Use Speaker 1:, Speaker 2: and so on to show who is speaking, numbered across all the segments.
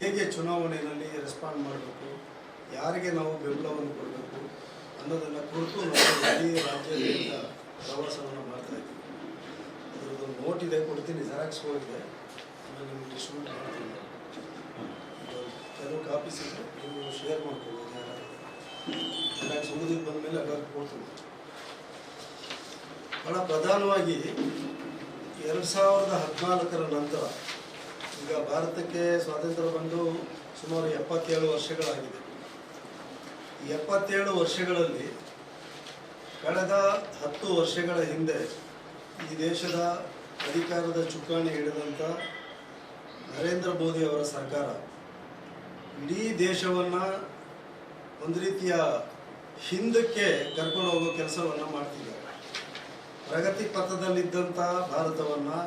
Speaker 1: ಹೇಗೆ ಚುನಾವಣೆಯಲ್ಲಿ ರೆಸ್ಪಾಂಡ್ ಮಾಡಬೇಕು, ಯಾರಿಗೆ ನಾವು ಬೆಂಬಲವನ್ನು ಕೊಡಬೇಕು ಅನ್ನೋದನ್ನು ಕುರಿತು ನಾವು ಇಡೀ ರಾಜ್ಯಾದ್ಯಂತ ಪ್ರವಾಸವನ್ನು ಮಾಡ್ತಾ ಇದ್ದೀವಿ. ಅದರದ್ದು ನೋಟ್ ಇದೆ, ಕೊಡ್ತೀನಿ ಜೆರಾಕ್ಸ್ ಹೋಗಿದೆ. ಆಮೇಲೆ ನಿಮ್ಗೆ ಡಿಸ್ಟ್ರಿಬ್ಯೂಟ್ ಮಾಡ್ತೀನಿ. ಕೆಲವು ಕಾಪೀಸ್ ಇದೆ ನೀವು ಶೇರ್ ಮಾಡ್ಕೊಬೋದು ಯಾರಾದರೂ. ಜೆರಾಕ್ಸ್ ಬಂದ ಮೇಲೆ ಎಲ್ಲರಿಗೂ ಕೊಡ್ತೀನಿ. ಬಹಳ ಪ್ರಧಾನವಾಗಿ ಎರಡು ಸಾವಿರದ ಹದಿನಾಲ್ಕರ ನಂತರ ಈಗ ಭಾರತಕ್ಕೆ ಸ್ವಾತಂತ್ರ್ಯ ಬಂದು ಸುಮಾರು ಎಪ್ಪತ್ತೇಳು ವರ್ಷಗಳಾಗಿದೆ. ಎಪ್ಪತ್ತೇಳು ವರ್ಷಗಳಲ್ಲಿ ಕಳೆದ ಹತ್ತು ವರ್ಷಗಳ ಹಿಂದೆ ಈ ದೇಶದ ಅಧಿಕಾರದ ಚುಕ್ಕಾಣಿ ಹಿಡಿದಂಥ ನರೇಂದ್ರ ಮೋದಿ ಅವರ ಸರ್ಕಾರ ಇಡೀ ದೇಶವನ್ನು ಒಂದು ರೀತಿಯ ಹಿಂದಕ್ಕೆ ಕರ್ಕೊಂಡು ಹೋಗೋ ಕೆಲಸವನ್ನು ಮಾಡ್ತಿದ್ದಾರೆ ಪ್ರಗತಿ ಪಥದಲ್ಲಿದ್ದಂಥ ಭಾರತವನ್ನು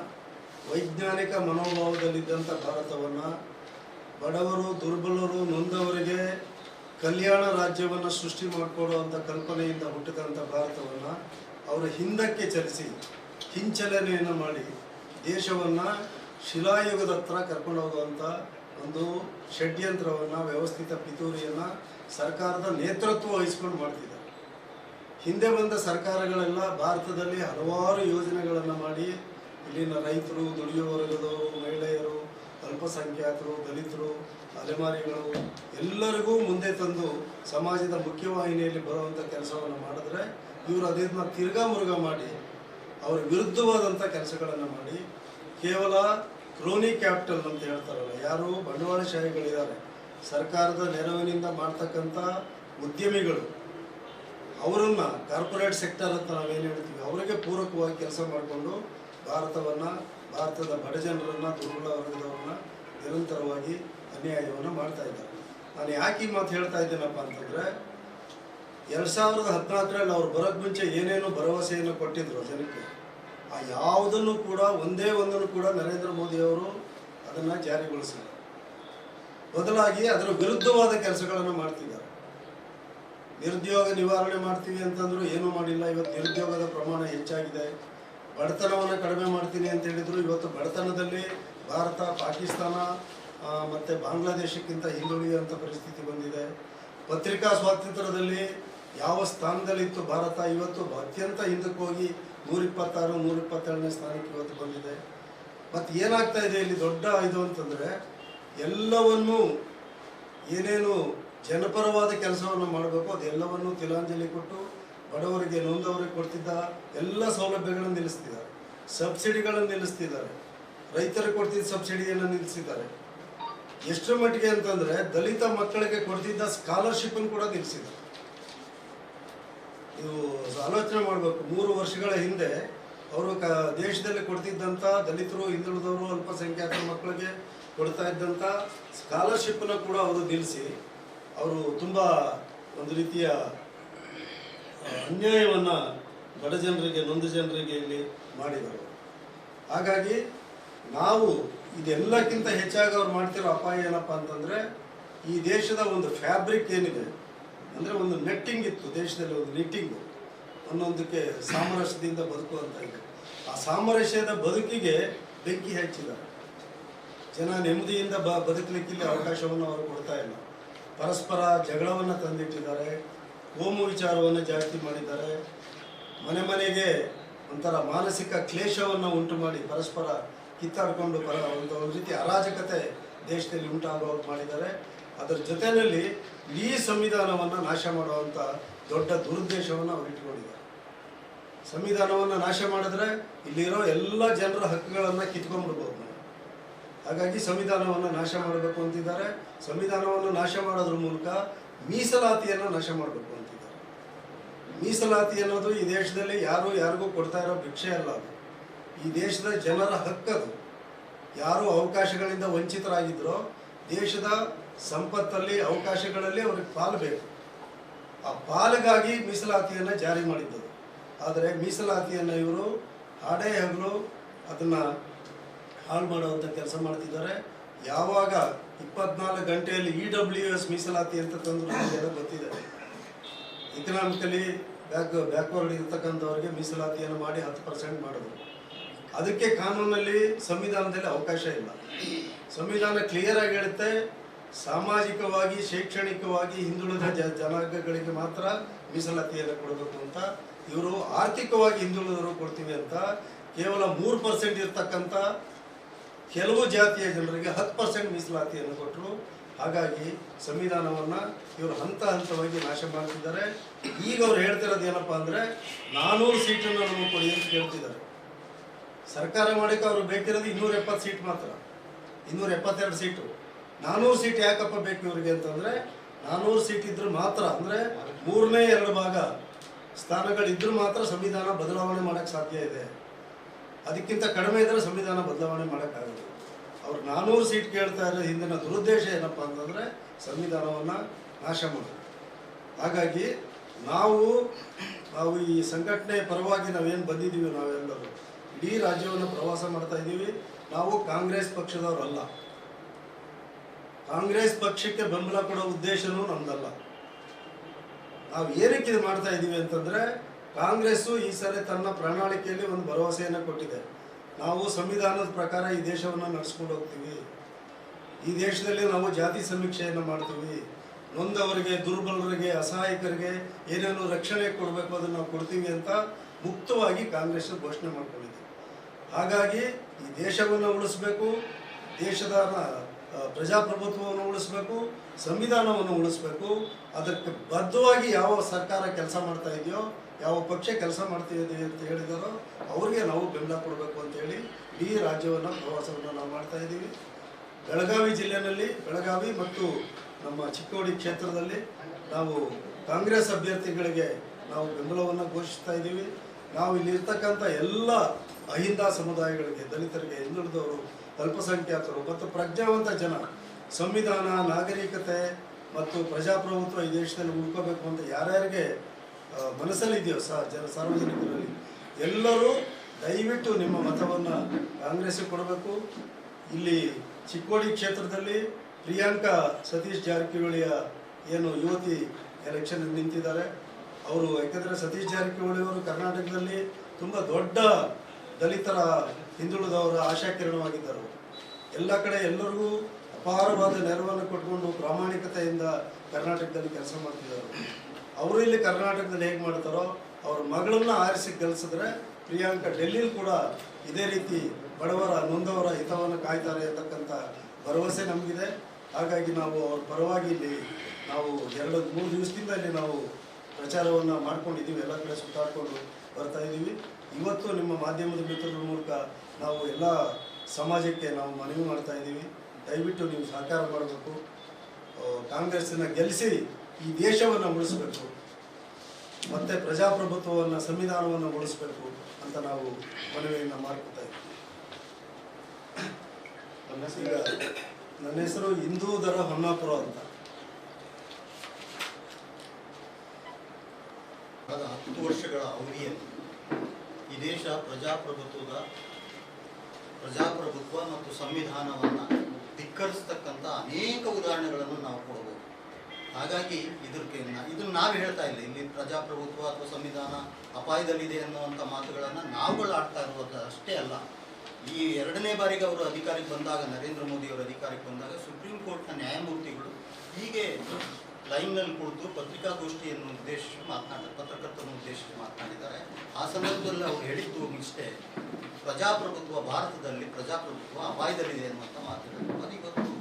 Speaker 1: ವೈಜ್ಞಾನಿಕ ಮನೋಭಾವದಲ್ಲಿದ್ದಂಥ ಭಾರತವನ್ನು ಬಡವರು, ದುರ್ಬಲರು ನೊಂದವರಿಗೆ ಕಲ್ಯಾಣ ರಾಜ್ಯವನ್ನು ಸೃಷ್ಟಿ ಮಾಡಿಕೊಡುವಂಥ ಕಲ್ಪನೆಯಿಂದ ಹುಟ್ಟಿದಂಥ ಭಾರತವನ್ನು ಅವರ ಹಿಂದಕ್ಕೆ ಚಲಿಸಿ, ಹಿಂಚಲನೆಯನ್ನು ಮಾಡಿ, ದೇಶವನ್ನು ಶಿಲಾಯುಗದ ಹತ್ರ ಕರ್ಕೊಂಡು ಹೋಗುವಂಥ ಒಂದು ಷಡ್ಯಂತ್ರವನ್ನು, ವ್ಯವಸ್ಥಿತ ಪಿತೂರಿಯನ್ನು ಸರ್ಕಾರದ ನೇತೃತ್ವ ವಹಿಸ್ಕೊಂಡು ಮಾಡ್ತಿದ್ದಾರೆ. ಹಿಂದೆ ಬಂದ ಸರ್ಕಾರಗಳೆಲ್ಲ ಭಾರತದಲ್ಲಿ ಹಲವಾರು ಯೋಜನೆಗಳನ್ನು ಮಾಡಿ ಇಲ್ಲಿನ ರೈತರು ದುಡಿಯುವ ವರ್ಗದವರು, ಮಹಿಳೆಯರು, ಅಲ್ಪಸಂಖ್ಯಾತರು, ದಲಿತರು, ಅಲೆಮಾರಿಗಳು ಎಲ್ಲರಿಗೂ ಮುಂದೆ ತಂದು ಸಮಾಜದ ಮುಖ್ಯವಾಹಿನಿಯಲ್ಲಿ ಬರುವಂಥ ಕೆಲಸವನ್ನು ಮಾಡಿದ್ರೆ ಇವರು ಅದನ್ನ ತಿರ್ಗಾ ಮುರುಗ ಮಾಡಿ, ಅವ್ರ ವಿರುದ್ಧವಾದಂಥ ಕೆಲಸಗಳನ್ನು ಮಾಡಿ, ಕೇವಲ ಕ್ರೋನಿ ಕ್ಯಾಪಿಟಲ್ ಅಂತ ಹೇಳ್ತಾರಲ್ಲ, ಯಾರು ಬಂಡವಾಳಶಾಹಿಗಳಿದ್ದಾರೆ ಸರ್ಕಾರದ ನೆರವಿನಿಂದ ಮಾಡ್ತಕ್ಕಂಥ ಉದ್ಯಮಿಗಳು, ಅವರನ್ನು ಕಾರ್ಪೊರೇಟ್ ಸೆಕ್ಟರ್ ಅಂತ ನಾವೇನು ಹೇಳ್ತೀವಿ, ಅವರಿಗೆ ಪೂರಕವಾಗಿ ಕೆಲಸ ಮಾಡಿಕೊಂಡು ಭಾರತವನ್ನು, ಭಾರತದ ಬಡ ಜನರನ್ನು, ದುರ್ಬಲ ವರ್ಗದವ್ರನ್ನ ನಿರಂತರವಾಗಿ ಅನ್ಯಾಯವನ್ನು ಮಾಡ್ತಾ ಇದ್ದಾರೆ. ನಾನು ಯಾಕೆ ಈ ಮಾತು ಹೇಳ್ತಾ ಇದ್ದೇನಪ್ಪ ಅಂತಂದರೆ, ಎರಡು ಸಾವಿರದ ಹದಿನಾಲ್ಕರಲ್ಲಿ ಅವ್ರು ಬರೋಕ್ಕೆ ಮುಂಚೆ ಏನೇನು ಭರವಸೆಯನ್ನು ಕೊಟ್ಟಿದ್ರು ಜನಕ್ಕೆ. ಆ ಯಾವುದನ್ನು ಕೂಡ, ಒಂದೇ ಒಂದನ್ನು ಕೂಡ ನರೇಂದ್ರ ಮೋದಿ ಅವರು ಅದನ್ನು ಜಾರಿಗೊಳಿಸಿಲ್ಲ ಬದಲಾಗಿ ಅದರ ವಿರುದ್ಧವಾದ ಕೆಲಸಗಳನ್ನು ಮಾಡ್ತಿದ್ದಾರೆ. ನಿರುದ್ಯೋಗ ನಿವಾರಣೆ ಮಾಡ್ತೀವಿ ಅಂತಂದ್ರು ಏನೂ ಮಾಡಿಲ್ಲ. ಇವತ್ತು ನಿರುದ್ಯೋಗದ ಪ್ರಮಾಣ ಹೆಚ್ಚಾಗಿದೆ. ಬಡತನವನ್ನು ಕಡಿಮೆ ಮಾಡ್ತೀನಿ ಅಂತ ಹೇಳಿದ್ರು. ಇವತ್ತು ಬಡತನದಲ್ಲಿ ಭಾರತ, ಪಾಕಿಸ್ತಾನ ಮತ್ತು ಬಾಂಗ್ಲಾದೇಶಕ್ಕಿಂತ ಹಿಂದುಳಿಯುವಂಥ ಪರಿಸ್ಥಿತಿ ಬಂದಿದೆ. ಪತ್ರಿಕಾ ಸ್ವಾತಂತ್ರ್ಯದಲ್ಲಿ ಯಾವ ಸ್ಥಾನದಲ್ಲಿತ್ತು ಭಾರತ? ಇವತ್ತು ಅತ್ಯಂತ ಹಿಂದಕ್ಕೆ ಹೋಗಿ ನೂರಿಪ್ಪತ್ತಾರು ನೂರಿಪ್ಪತ್ತೇಳನೇ ಸ್ಥಾನಕ್ಕೆ ಇವತ್ತು ಬಂದಿದೆ. ಮತ್ತು ಏನಾಗ್ತಾ ಇದೆ ಇಲ್ಲಿ ದೊಡ್ಡ ಇದು ಅಂತಂದರೆ, ಎಲ್ಲವನ್ನೂ ಏನೇನು ಜನಪರವಾದ ಕೆಲಸವನ್ನು ಮಾಡಬೇಕು, ಅದೆಲ್ಲವನ್ನು ತಿಲಾಂಜಲಿ ಕೊಟ್ಟು ಬಡವರಿಗೆ ನೊಂದವರಿಗೆ ಕೊಡ್ತಿದ್ದ ಎಲ್ಲ ಸೌಲಭ್ಯಗಳನ್ನು ನಿಲ್ಲಿಸ್ತಿದ್ದಾರೆ. ಸಬ್ಸಿಡಿಗಳನ್ನು ನಿಲ್ಲಿಸ್ತಿದ್ದಾರೆ. ರೈತರಿಗೆ ಕೊಡ್ತಿದ್ದ ಸಬ್ಸಿಡಿಯನ್ನು ನಿಲ್ಲಿಸಿದ್ದಾರೆ. ಎಷ್ಟರ ಮಟ್ಟಿಗೆ ಅಂತಂದ್ರೆ ದಲಿತ ಮಕ್ಕಳಿಗೆ ಕೊಡ್ತಿದ್ದ ಸ್ಕಾಲರ್ಶಿಪ್ ಅನ್ನು ಕೂಡ ನಿಲ್ಲಿಸಿದ್ದಾರೆ. ಇದು ಆಲೋಚನೆ ಮಾಡಬೇಕು. ಮೂರು ವರ್ಷಗಳ ಹಿಂದೆ ಅವರು ಕ ದೇಶದಲ್ಲಿ ಕೊಡ್ತಿದ್ದಂಥ ದಲಿತರು, ಹಿಂದುಳಿದವರು ಅಲ್ಪಸಂಖ್ಯಾತ ಮಕ್ಕಳಿಗೆ ಕೊಡ್ತಾ ಇದ್ದಂಥ ಸ್ಕಾಲರ್ಶಿಪ್ಪನ್ನು ಕೂಡ ಅವರು ನಿಲ್ಲಿಸಿ, ಅವರು ತುಂಬ ಒಂದು ರೀತಿಯ ಅನ್ಯಾಯವನ್ನು ಬಡ ಜನರಿಗೆ, ನೊಂದ ಜನರಿಗೆ ಇಲ್ಲಿ ಮಾಡಿದರು. ಹಾಗಾಗಿ ನಾವು ಇದೆಲ್ಲಕ್ಕಿಂತ ಹೆಚ್ಚಾಗಿ ಅವ್ರು ಮಾಡ್ತಿರೋ ಅಪಾಯ ಏನಪ್ಪ ಅಂತಂದರೆ, ಈ ದೇಶದ ಒಂದು ಫ್ಯಾಬ್ರಿಕ್ ಏನಿದೆ, ಅಂದರೆ ಒಂದು ನೆಟ್ಟಿಂಗ್ ಇತ್ತು, ದೇಶದಲ್ಲಿ ಒಂದು ನಿಟ್ಟಿಂಗು. ಅನ್ನೊಂದಕ್ಕೆ ಸಾಮರಸ್ಯದಿಂದ ಬದುಕುವಂತ ಇದೆ. ಆ ಸಾಮರಸ್ಯದ ಬದುಕಿಗೆ ಬೆಂಕಿ ಹಚ್ಚಿದ್ದಾರೆ. ಜನ ನೆಮ್ಮದಿಯಿಂದ ಬ ಬದುಕಲಿಕ್ಕೆ ಅವಕಾಶವನ್ನು ಅವರು ಕೊಡ್ತಾ ಇಲ್ಲ. ಪರಸ್ಪರ ಜಗಳವನ್ನು ತಂದಿಟ್ಟಿದ್ದಾರೆ. ಕೋಮು ವಿಚಾರವನ್ನು ಜಾಸ್ತಿ ಮಾಡಿದ್ದಾರೆ. ಮನೆ ಮನೆಗೆ ಒಂಥರ ಮಾನಸಿಕ ಕ್ಲೇಶವನ್ನು ಉಂಟು ಮಾಡಿ ಪರಸ್ಪರ ಕಿತ್ತಾಡಿಕೊಂಡು ಬರ ಒಂದು ರೀತಿ ಅರಾಜಕತೆ ದೇಶದಲ್ಲಿ ಉಂಟಾಗುವ ಮಾಡಿದ್ದಾರೆ. ಅದರ ಜೊತೆಯಲ್ಲಿ ಈ ಸಂವಿಧಾನವನ್ನು ನಾಶ ಮಾಡುವಂಥ ದೊಡ್ಡ ದುರುದ್ದೇಶವನ್ನು ಅವರು ಇಟ್ಕೊಂಡಿದ್ದಾರೆ. ಸಂವಿಧಾನವನ್ನು ನಾಶ ಮಾಡಿದ್ರೆ ಇಲ್ಲಿರೋ ಎಲ್ಲ ಜನರ ಹಕ್ಕುಗಳನ್ನು ಕಿತ್ಕೊಂಡ್ಬಿಡ್ಬೋದು ನಾವು. ಹಾಗಾಗಿ ಸಂವಿಧಾನವನ್ನು ನಾಶ ಮಾಡಬೇಕು ಅಂತಿದ್ದಾರೆ. ಸಂವಿಧಾನವನ್ನು ನಾಶ ಮಾಡೋದ್ರ ಮೂಲಕ ಮೀಸಲಾತಿಯನ್ನು ನಾಶ ಮಾಡಬೇಕು. ಮೀಸಲಾತಿ ಅನ್ನೋದು ಈ ದೇಶದಲ್ಲಿ ಯಾರು ಯಾರಿಗೂ ಕೊಡ್ತಾ ಇರೋ ಭಿಕ್ಷೆ ಅಲ್ಲ ಅದು. ಈ ದೇಶದ ಜನರ ಹಕ್ಕದು ಯಾರು ಅವಕಾಶಗಳಿಂದ ವಂಚಿತರಾಗಿದ್ದರೋ ದೇಶದ ಸಂಪತ್ತಲ್ಲಿ ಅವಕಾಶಗಳಲ್ಲಿ ಅವ್ರಿಗೆ ಪಾಲು ಬೇಕು. ಆ ಪಾಲಿಗಾಗಿ ಮೀಸಲಾತಿಯನ್ನು ಜಾರಿ ಮಾಡಿದ್ದರು ಆದರೆ ಮೀಸಲಾತಿಯನ್ನು ಇವರು ಹಾಡೇ ಹಗಲು ಅದನ್ನು ಹಾಳು ಮಾಡುವಂಥ ಕೆಲಸ ಮಾಡ್ತಿದ್ದಾರೆ. ಯಾವಾಗ ಇಪ್ಪತ್ನಾಲ್ಕು ಗಂಟೆಯಲ್ಲಿ ಇ ಡಬ್ಲ್ಯೂ ಎಸ್ ಮೀಸಲಾತಿ ಅಂತ ತಂದ್ರು ನಮಗೆಲ್ಲ ಗೊತ್ತಿದೆ. ಇಕನಾಮಿಕಲಿ ಬ್ಯಾಕ್, ಬ್ಯಾಕ್ವರ್ಡ್ ಇರ್ತಕ್ಕಂಥವ್ರಿಗೆ ಮೀಸಲಾತಿಯನ್ನು ಮಾಡಿ ಹತ್ತು ಪರ್ಸೆಂಟ್ ಮಾಡಿದ್ರು. ಅದಕ್ಕೆ ಕಾನೂನಲ್ಲಿ ಸಂವಿಧಾನದಲ್ಲಿ ಅವಕಾಶ ಇಲ್ಲ. ಸಂವಿಧಾನ ಕ್ಲಿಯರ್ ಆಗಿ ಹೇಳುತ್ತೆ, ಸಾಮಾಜಿಕವಾಗಿ, ಶೈಕ್ಷಣಿಕವಾಗಿ ಹಿಂದುಳಿದ ಜ, ಜನಾಂಗಗಳಿಗೆ ಮಾತ್ರ ಮೀಸಲಾತಿಯನ್ನು ಕೊಡಬೇಕು ಅಂತ. ಇವರು ಆರ್ಥಿಕವಾಗಿ ಹಿಂದುಳಿದವರು ಕೊಡ್ತೀವಿ ಅಂತ. ಕೇವಲ ಮೂರು ಪರ್ಸೆಂಟ್ ಇರ್ತಕ್ಕಂಥ ಕೆಲವು ಜಾತಿಯ ಜನರಿಗೆ ಹತ್ತು ಪರ್ಸೆಂಟ್ ಮೀಸಲಾತಿಯನ್ನು ಕೊಟ್ಟರು ಹಾಗಾಗಿ ಸಂವಿಧಾನವನ್ನು ಇವರು ಹಂತ ಹಂತವಾಗಿ ನಾಶ ಮಾಡ್ತಿದ್ದಾರೆ. ಈಗ ಅವ್ರು ಹೇಳ್ತಿರೋದು ಏನಪ್ಪ ಅಂದರೆ ನಾನೂರು ಸೀಟನ್ನು ನಮಗೆ ಕೊಡಿ ಅಂತ ಕೇಳ್ತಿದ್ದಾರೆ. ಸರ್ಕಾರ ಮಾಡಕ್ಕೆ ಅವ್ರು ಬೇಕಿರೋದು ಇನ್ನೂರ ಎಪ್ಪತ್ತು ಸೀಟ್ ಮಾತ್ರ. ಇನ್ನೂರ ಎಪ್ಪತ್ತೆರಡು ಸೀಟು. ನಾನೂರು ಸೀಟ್ ಯಾಕಪ್ಪ ಬೇಕು ಇವರಿಗೆ ಅಂತಂದರೆ ನಾನೂರು ಸೀಟ್ ಇದ್ರೆ ಮಾತ್ರ ಅಂದರೆ ಮೂರನೇ ಎರಡು ಭಾಗ ಸ್ಥಾನಗಳಿದ್ರೂ ಮಾತ್ರ ಸಂವಿಧಾನ ಬದಲಾವಣೆ ಮಾಡೋಕ್ಕೆ ಸಾಧ್ಯ ಇದೆ. ಅದಕ್ಕಿಂತ ಕಡಿಮೆ ಇದ್ದರೆ ಸಂವಿಧಾನ ಬದಲಾವಣೆ ಮಾಡೋಕ್ಕಾಗಲ್ಲ. ಅವ್ರು ನಾನೂರು ಸೀಟ್ ಕೇಳ್ತಾ ಇರೋ ಹಿಂದಿನ ದುರುದ್ದೇಶ ಏನಪ್ಪ ಅಂತಂದರೆ ಸಂವಿಧಾನವನ್ನು ನಾಶ ಮಾಡೋದು. ಹಾಗಾಗಿ ನಾವು ನಾವು ಈ ಸಂಘಟನೆ ಪರವಾಗಿ ನಾವೇನು ಬಂದಿದ್ದೀವಿ ನಾವೆಲ್ಲರೂ, ಇಡೀ ರಾಜ್ಯವನ್ನು ಪ್ರವಾಸ ಮಾಡ್ತಾ ಇದ್ದೀವಿ. ನಾವು ಕಾಂಗ್ರೆಸ್ ಪಕ್ಷದವರಲ್ಲ ಕಾಂಗ್ರೆಸ್ ಪಕ್ಷಕ್ಕೆ ಬೆಂಬಲ ಕೊಡೋ ಉದ್ದೇಶನೂ ನಮ್ದಲ್ಲ. ನಾವು ಏನಕ್ಕೆ ಇದು ಮಾಡ್ತಾ ಇದ್ದೀವಿ ಅಂತಂದರೆ, ಕಾಂಗ್ರೆಸ್ಸು ಈ ಸಲ ತನ್ನ ಪ್ರಣಾಳಿಕೆಯಲ್ಲಿ ಒಂದು ಭರವಸೆಯನ್ನು ಕೊಟ್ಟಿದೆ. ನಾವು ಸಂವಿಧಾನದ ಪ್ರಕಾರ ಈ ದೇಶವನ್ನು ನಡೆಸ್ಕೊಂಡು ಹೋಗ್ತೀವಿ. ಈ ದೇಶದಲ್ಲಿ ನಾವು ಜಾತಿ ಸಮೀಕ್ಷೆಯನ್ನು ಮಾಡ್ತೀವಿ. ನೊಂದವರಿಗೆ, ದುರ್ಬಲರಿಗೆ, ಅಸಹಾಯಕರಿಗೆ ಏನೇನು ರಕ್ಷಣೆ ಕೊಡಬೇಕು ಅದನ್ನು ನಾವು ಕೊಡ್ತೀವಿ ಅಂತ ಮುಕ್ತವಾಗಿ ಕಾಂಗ್ರೆಸ್ ಘೋಷಣೆ ಮಾಡ್ಕೊಂಡಿದೆ. ಹಾಗಾಗಿ ಈ ದೇಶವನ್ನು ಉಳಿಸ್ಬೇಕು, ದೇಶದ ಪ್ರಜಾಪ್ರಭುತ್ವವನ್ನು ಉಳಿಸ್ಬೇಕು, ಸಂವಿಧಾನವನ್ನು ಉಳಿಸ್ಬೇಕು, ಅದಕ್ಕೆ ಬದ್ಧವಾಗಿ ಯಾವ ಸರ್ಕಾರ ಕೆಲಸ ಮಾಡ್ತಾ ಇದೆಯೋ ಯಾವ ಪಕ್ಷ ಕೆಲಸ ಮಾಡ್ತಿದೆ ಅಂತ ಹೇಳಿದಾರೋ ಅವ್ರಿಗೆ ನಾವು ಬೆಂಬಲ ಕೊಡಬೇಕು ಅಂತೇಳಿ ಇಡೀ ರಾಜ್ಯವನ್ನು ಪ್ರವಾಸವನ್ನು ನಾವು ಮಾಡ್ತಾ ಇದ್ದೀವಿ. ಬೆಳಗಾವಿ ಜಿಲ್ಲೆಯಲ್ಲಿ, ಬೆಳಗಾವಿ ಮತ್ತು ನಮ್ಮ ಚಿಕ್ಕೋಡಿ ಕ್ಷೇತ್ರದಲ್ಲಿ ನಾವು ಕಾಂಗ್ರೆಸ್ ಅಭ್ಯರ್ಥಿಗಳಿಗೆ ನಾವು ಬೆಂಬಲವನ್ನು ಘೋಷಿಸ್ತಾ ಇದ್ದೀವಿ. ನಾವು ಇಲ್ಲಿರ್ತಕ್ಕಂಥ ಎಲ್ಲ ಅಹಿಂದ ಸಮುದಾಯಗಳಿಗೆ, ದಲಿತರಿಗೆ, ಹಿಂದುಳಿದವರು, ಅಲ್ಪಸಂಖ್ಯಾತರು ಮತ್ತು ಪ್ರಜ್ಞಾವಂತ ಜನ, ಸಂವಿಧಾನ, ನಾಗರಿಕತೆ ಮತ್ತು ಪ್ರಜಾಪ್ರಭುತ್ವ ಈ ದೇಶದಲ್ಲಿ ಉಳ್ಕೋಬೇಕು ಅಂತ ಯಾರ್ಯಾರಿಗೆ ಮನಸ್ಸಲ್ಲಿದೆಯೋ ಸ, ಜನ ಸಾರ್ವಜನಿಕರಲ್ಲಿ, ಎಲ್ಲರೂ ದಯವಿಟ್ಟು ನಿಮ್ಮ ಮತವನ್ನು ಕಾಂಗ್ರೆಸ್ಗೆ ಕೊಡಬೇಕು. ಇಲ್ಲಿ ಚಿಕ್ಕೋಡಿ ಕ್ಷೇತ್ರದಲ್ಲಿ ಪ್ರಿಯಾಂಕಾ ಸತೀಶ್ ಜಾರಕಿಹೊಳಿಯ ಏನು ಯುವತಿ ಎಲೆಕ್ಷನ್ ನಿಂತಿದ್ದಾರೆ. ಅವರು ಯಾಕೆಂದರೆ ಸತೀಶ್ ಜಾರಕಿಹೊಳಿ ಅವರು ಕರ್ನಾಟಕದಲ್ಲಿ ತುಂಬ ದೊಡ್ಡ ದಲಿತರ ಹಿಂದುಳಿದವರ ಆಶಾಕಿರಣವಾಗಿದ್ದರು ಎಲ್ಲ ಕಡೆ ಎಲ್ಲರಿಗೂ ಅಪಾರವಾದ ನೆರವನ್ನು ಕೊಟ್ಕೊಂಡು ಪ್ರಾಮಾಣಿಕತೆಯಿಂದ ಕರ್ನಾಟಕದಲ್ಲಿ ಕೆಲಸ ಮಾಡ್ತಿದ್ದಾರೆ. ಅವರು ಇಲ್ಲಿ ಕರ್ನಾಟಕದಲ್ಲಿ ಹೇಗೆ ಮಾಡ್ತಾರೋ ಅವ್ರ ಮಗಳನ್ನ ಆರಿಸಿ ಗೆಲ್ಸಿದ್ರೆ ಪ್ರಿಯಾಂಕಾ ಡೆಲ್ಲಿಯಲ್ಲಿ ಕೂಡ ಇದೇ ರೀತಿ ಬಡವರ ನೊಂದವರ ಹಿತವನ್ನು ಕಾಯ್ತಾರೆ ಅಂತಕ್ಕಂಥ ಭರವಸೆ ನಮಗಿದೆ. ಹಾಗಾಗಿ ನಾವು ಅವ್ರ ಪರವಾಗಿ ಇಲ್ಲಿ ನಾವು ಎರಡು ಮೂರು ದಿವಸದಿಂದ ಇಲ್ಲಿ ನಾವು ಪ್ರಚಾರವನ್ನು ಮಾಡ್ಕೊಂಡಿದ್ದೀವಿ. ಎಲ್ಲ ಕಡೆ ಸುತ್ತಾಡ್ಕೊಂಡು ಬರ್ತಾ ಇದ್ದೀವಿ. ಇವತ್ತು ನಿಮ್ಮ ಮಾಧ್ಯಮದ ಮಿತ್ರರ ಮೂಲಕ ನಾವು ಎಲ್ಲ ಸಮಾಜಕ್ಕೆ ನಾವು ಮನವಿ ಮಾಡ್ತಾ ಇದ್ದೀವಿ. ದಯವಿಟ್ಟು ನೀವು ಸಹಕಾರ ಮಾಡಬೇಕು. ಕಾಂಗ್ರೆಸ್ಸನ್ನು ಗೆಲ್ಲಿಸಿ ಈ ದೇಶವನ್ನು ಉಳಿಸಬೇಕು, ಮತ್ತೆ ಪ್ರಜಾಪ್ರಭುತ್ವವನ್ನು, ಸಂವಿಧಾನವನ್ನು ಉಳಿಸಬೇಕು ಅಂತ ನಾವು ಮನವಿಯನ್ನು ಮಾಡ್ಕೊತಾ ಇದ್ದೀವಿ. ನನ್ನ ಹೆಸರು ಹಿಂದೂ ದರ ಹೊನ್ನಾಪುರ ಅಂತ.
Speaker 2: ಹತ್ತು ವರ್ಷಗಳ ಅವಧಿಯಲ್ಲಿ ಈ ದೇಶ ಪ್ರಜಾಪ್ರಭುತ್ವದ, ಪ್ರಜಾಪ್ರಭುತ್ವ ಮತ್ತು ಸಂವಿಧಾನವನ್ನು ಧಿಕ್ಕರಿಸ್ತಕ್ಕಂಥ ಅನೇಕ ಉದಾಹರಣೆಗಳನ್ನು ನಾವು ಕೊಡಬಹುದು ಹಾಗಾಗಿ ಇದಕ್ಕೆ ಇದನ್ನು ನಾವು ಹೇಳ್ತಾ ಇಲ್ಲ. ಇಲ್ಲಿ ಪ್ರಜಾಪ್ರಭುತ್ವ ಅಥವಾ ಸಂವಿಧಾನ ಅಪಾಯದಲ್ಲಿದೆ ಅನ್ನುವಂಥ ಮಾತುಗಳನ್ನು ನಾವುಗಳು ಆಡ್ತಾ ಇರುವಂಥ ಅಷ್ಟೇ ಅಲ್ಲ. ಈ ಎರಡನೇ ಬಾರಿಗೆ ಅವರು ಅಧಿಕಾರಕ್ಕೆ ಬಂದಾಗ, ನರೇಂದ್ರ ಮೋದಿ ಅವರು ಅಧಿಕಾರಕ್ಕೆ ಬಂದಾಗ ಸುಪ್ರೀಂ ಕೋರ್ಟ್ನ ನ್ಯಾಯಮೂರ್ತಿಗಳು ಹೀಗೆ ಲೈನ್ನಲ್ಲಿ ಕುಳಿತು ಪತ್ರಿಕಾಗೋಷ್ಠಿಯನ್ನು ಉದ್ದೇಶಿಸಿ ಮಾತನಾಡ ಪತ್ರಕರ್ತರನ್ನು ಉದ್ದೇಶಿಸಿ ಮಾತನಾಡಿದ್ದಾರೆ. ಆ ಸಂದರ್ಭದಲ್ಲಿ ಅವರು ಹೇಳಿದ್ದು ಇಷ್ಟೇ ಪ್ರಜಾಪ್ರಭುತ್ವ ಭಾರತದಲ್ಲಿ ಪ್ರಜಾಪ್ರಭುತ್ವ ಅಪಾಯದಲ್ಲಿದೆ ಅನ್ನುವಂಥ ಮಾತುಗಳು. ಅದು ಇವತ್ತು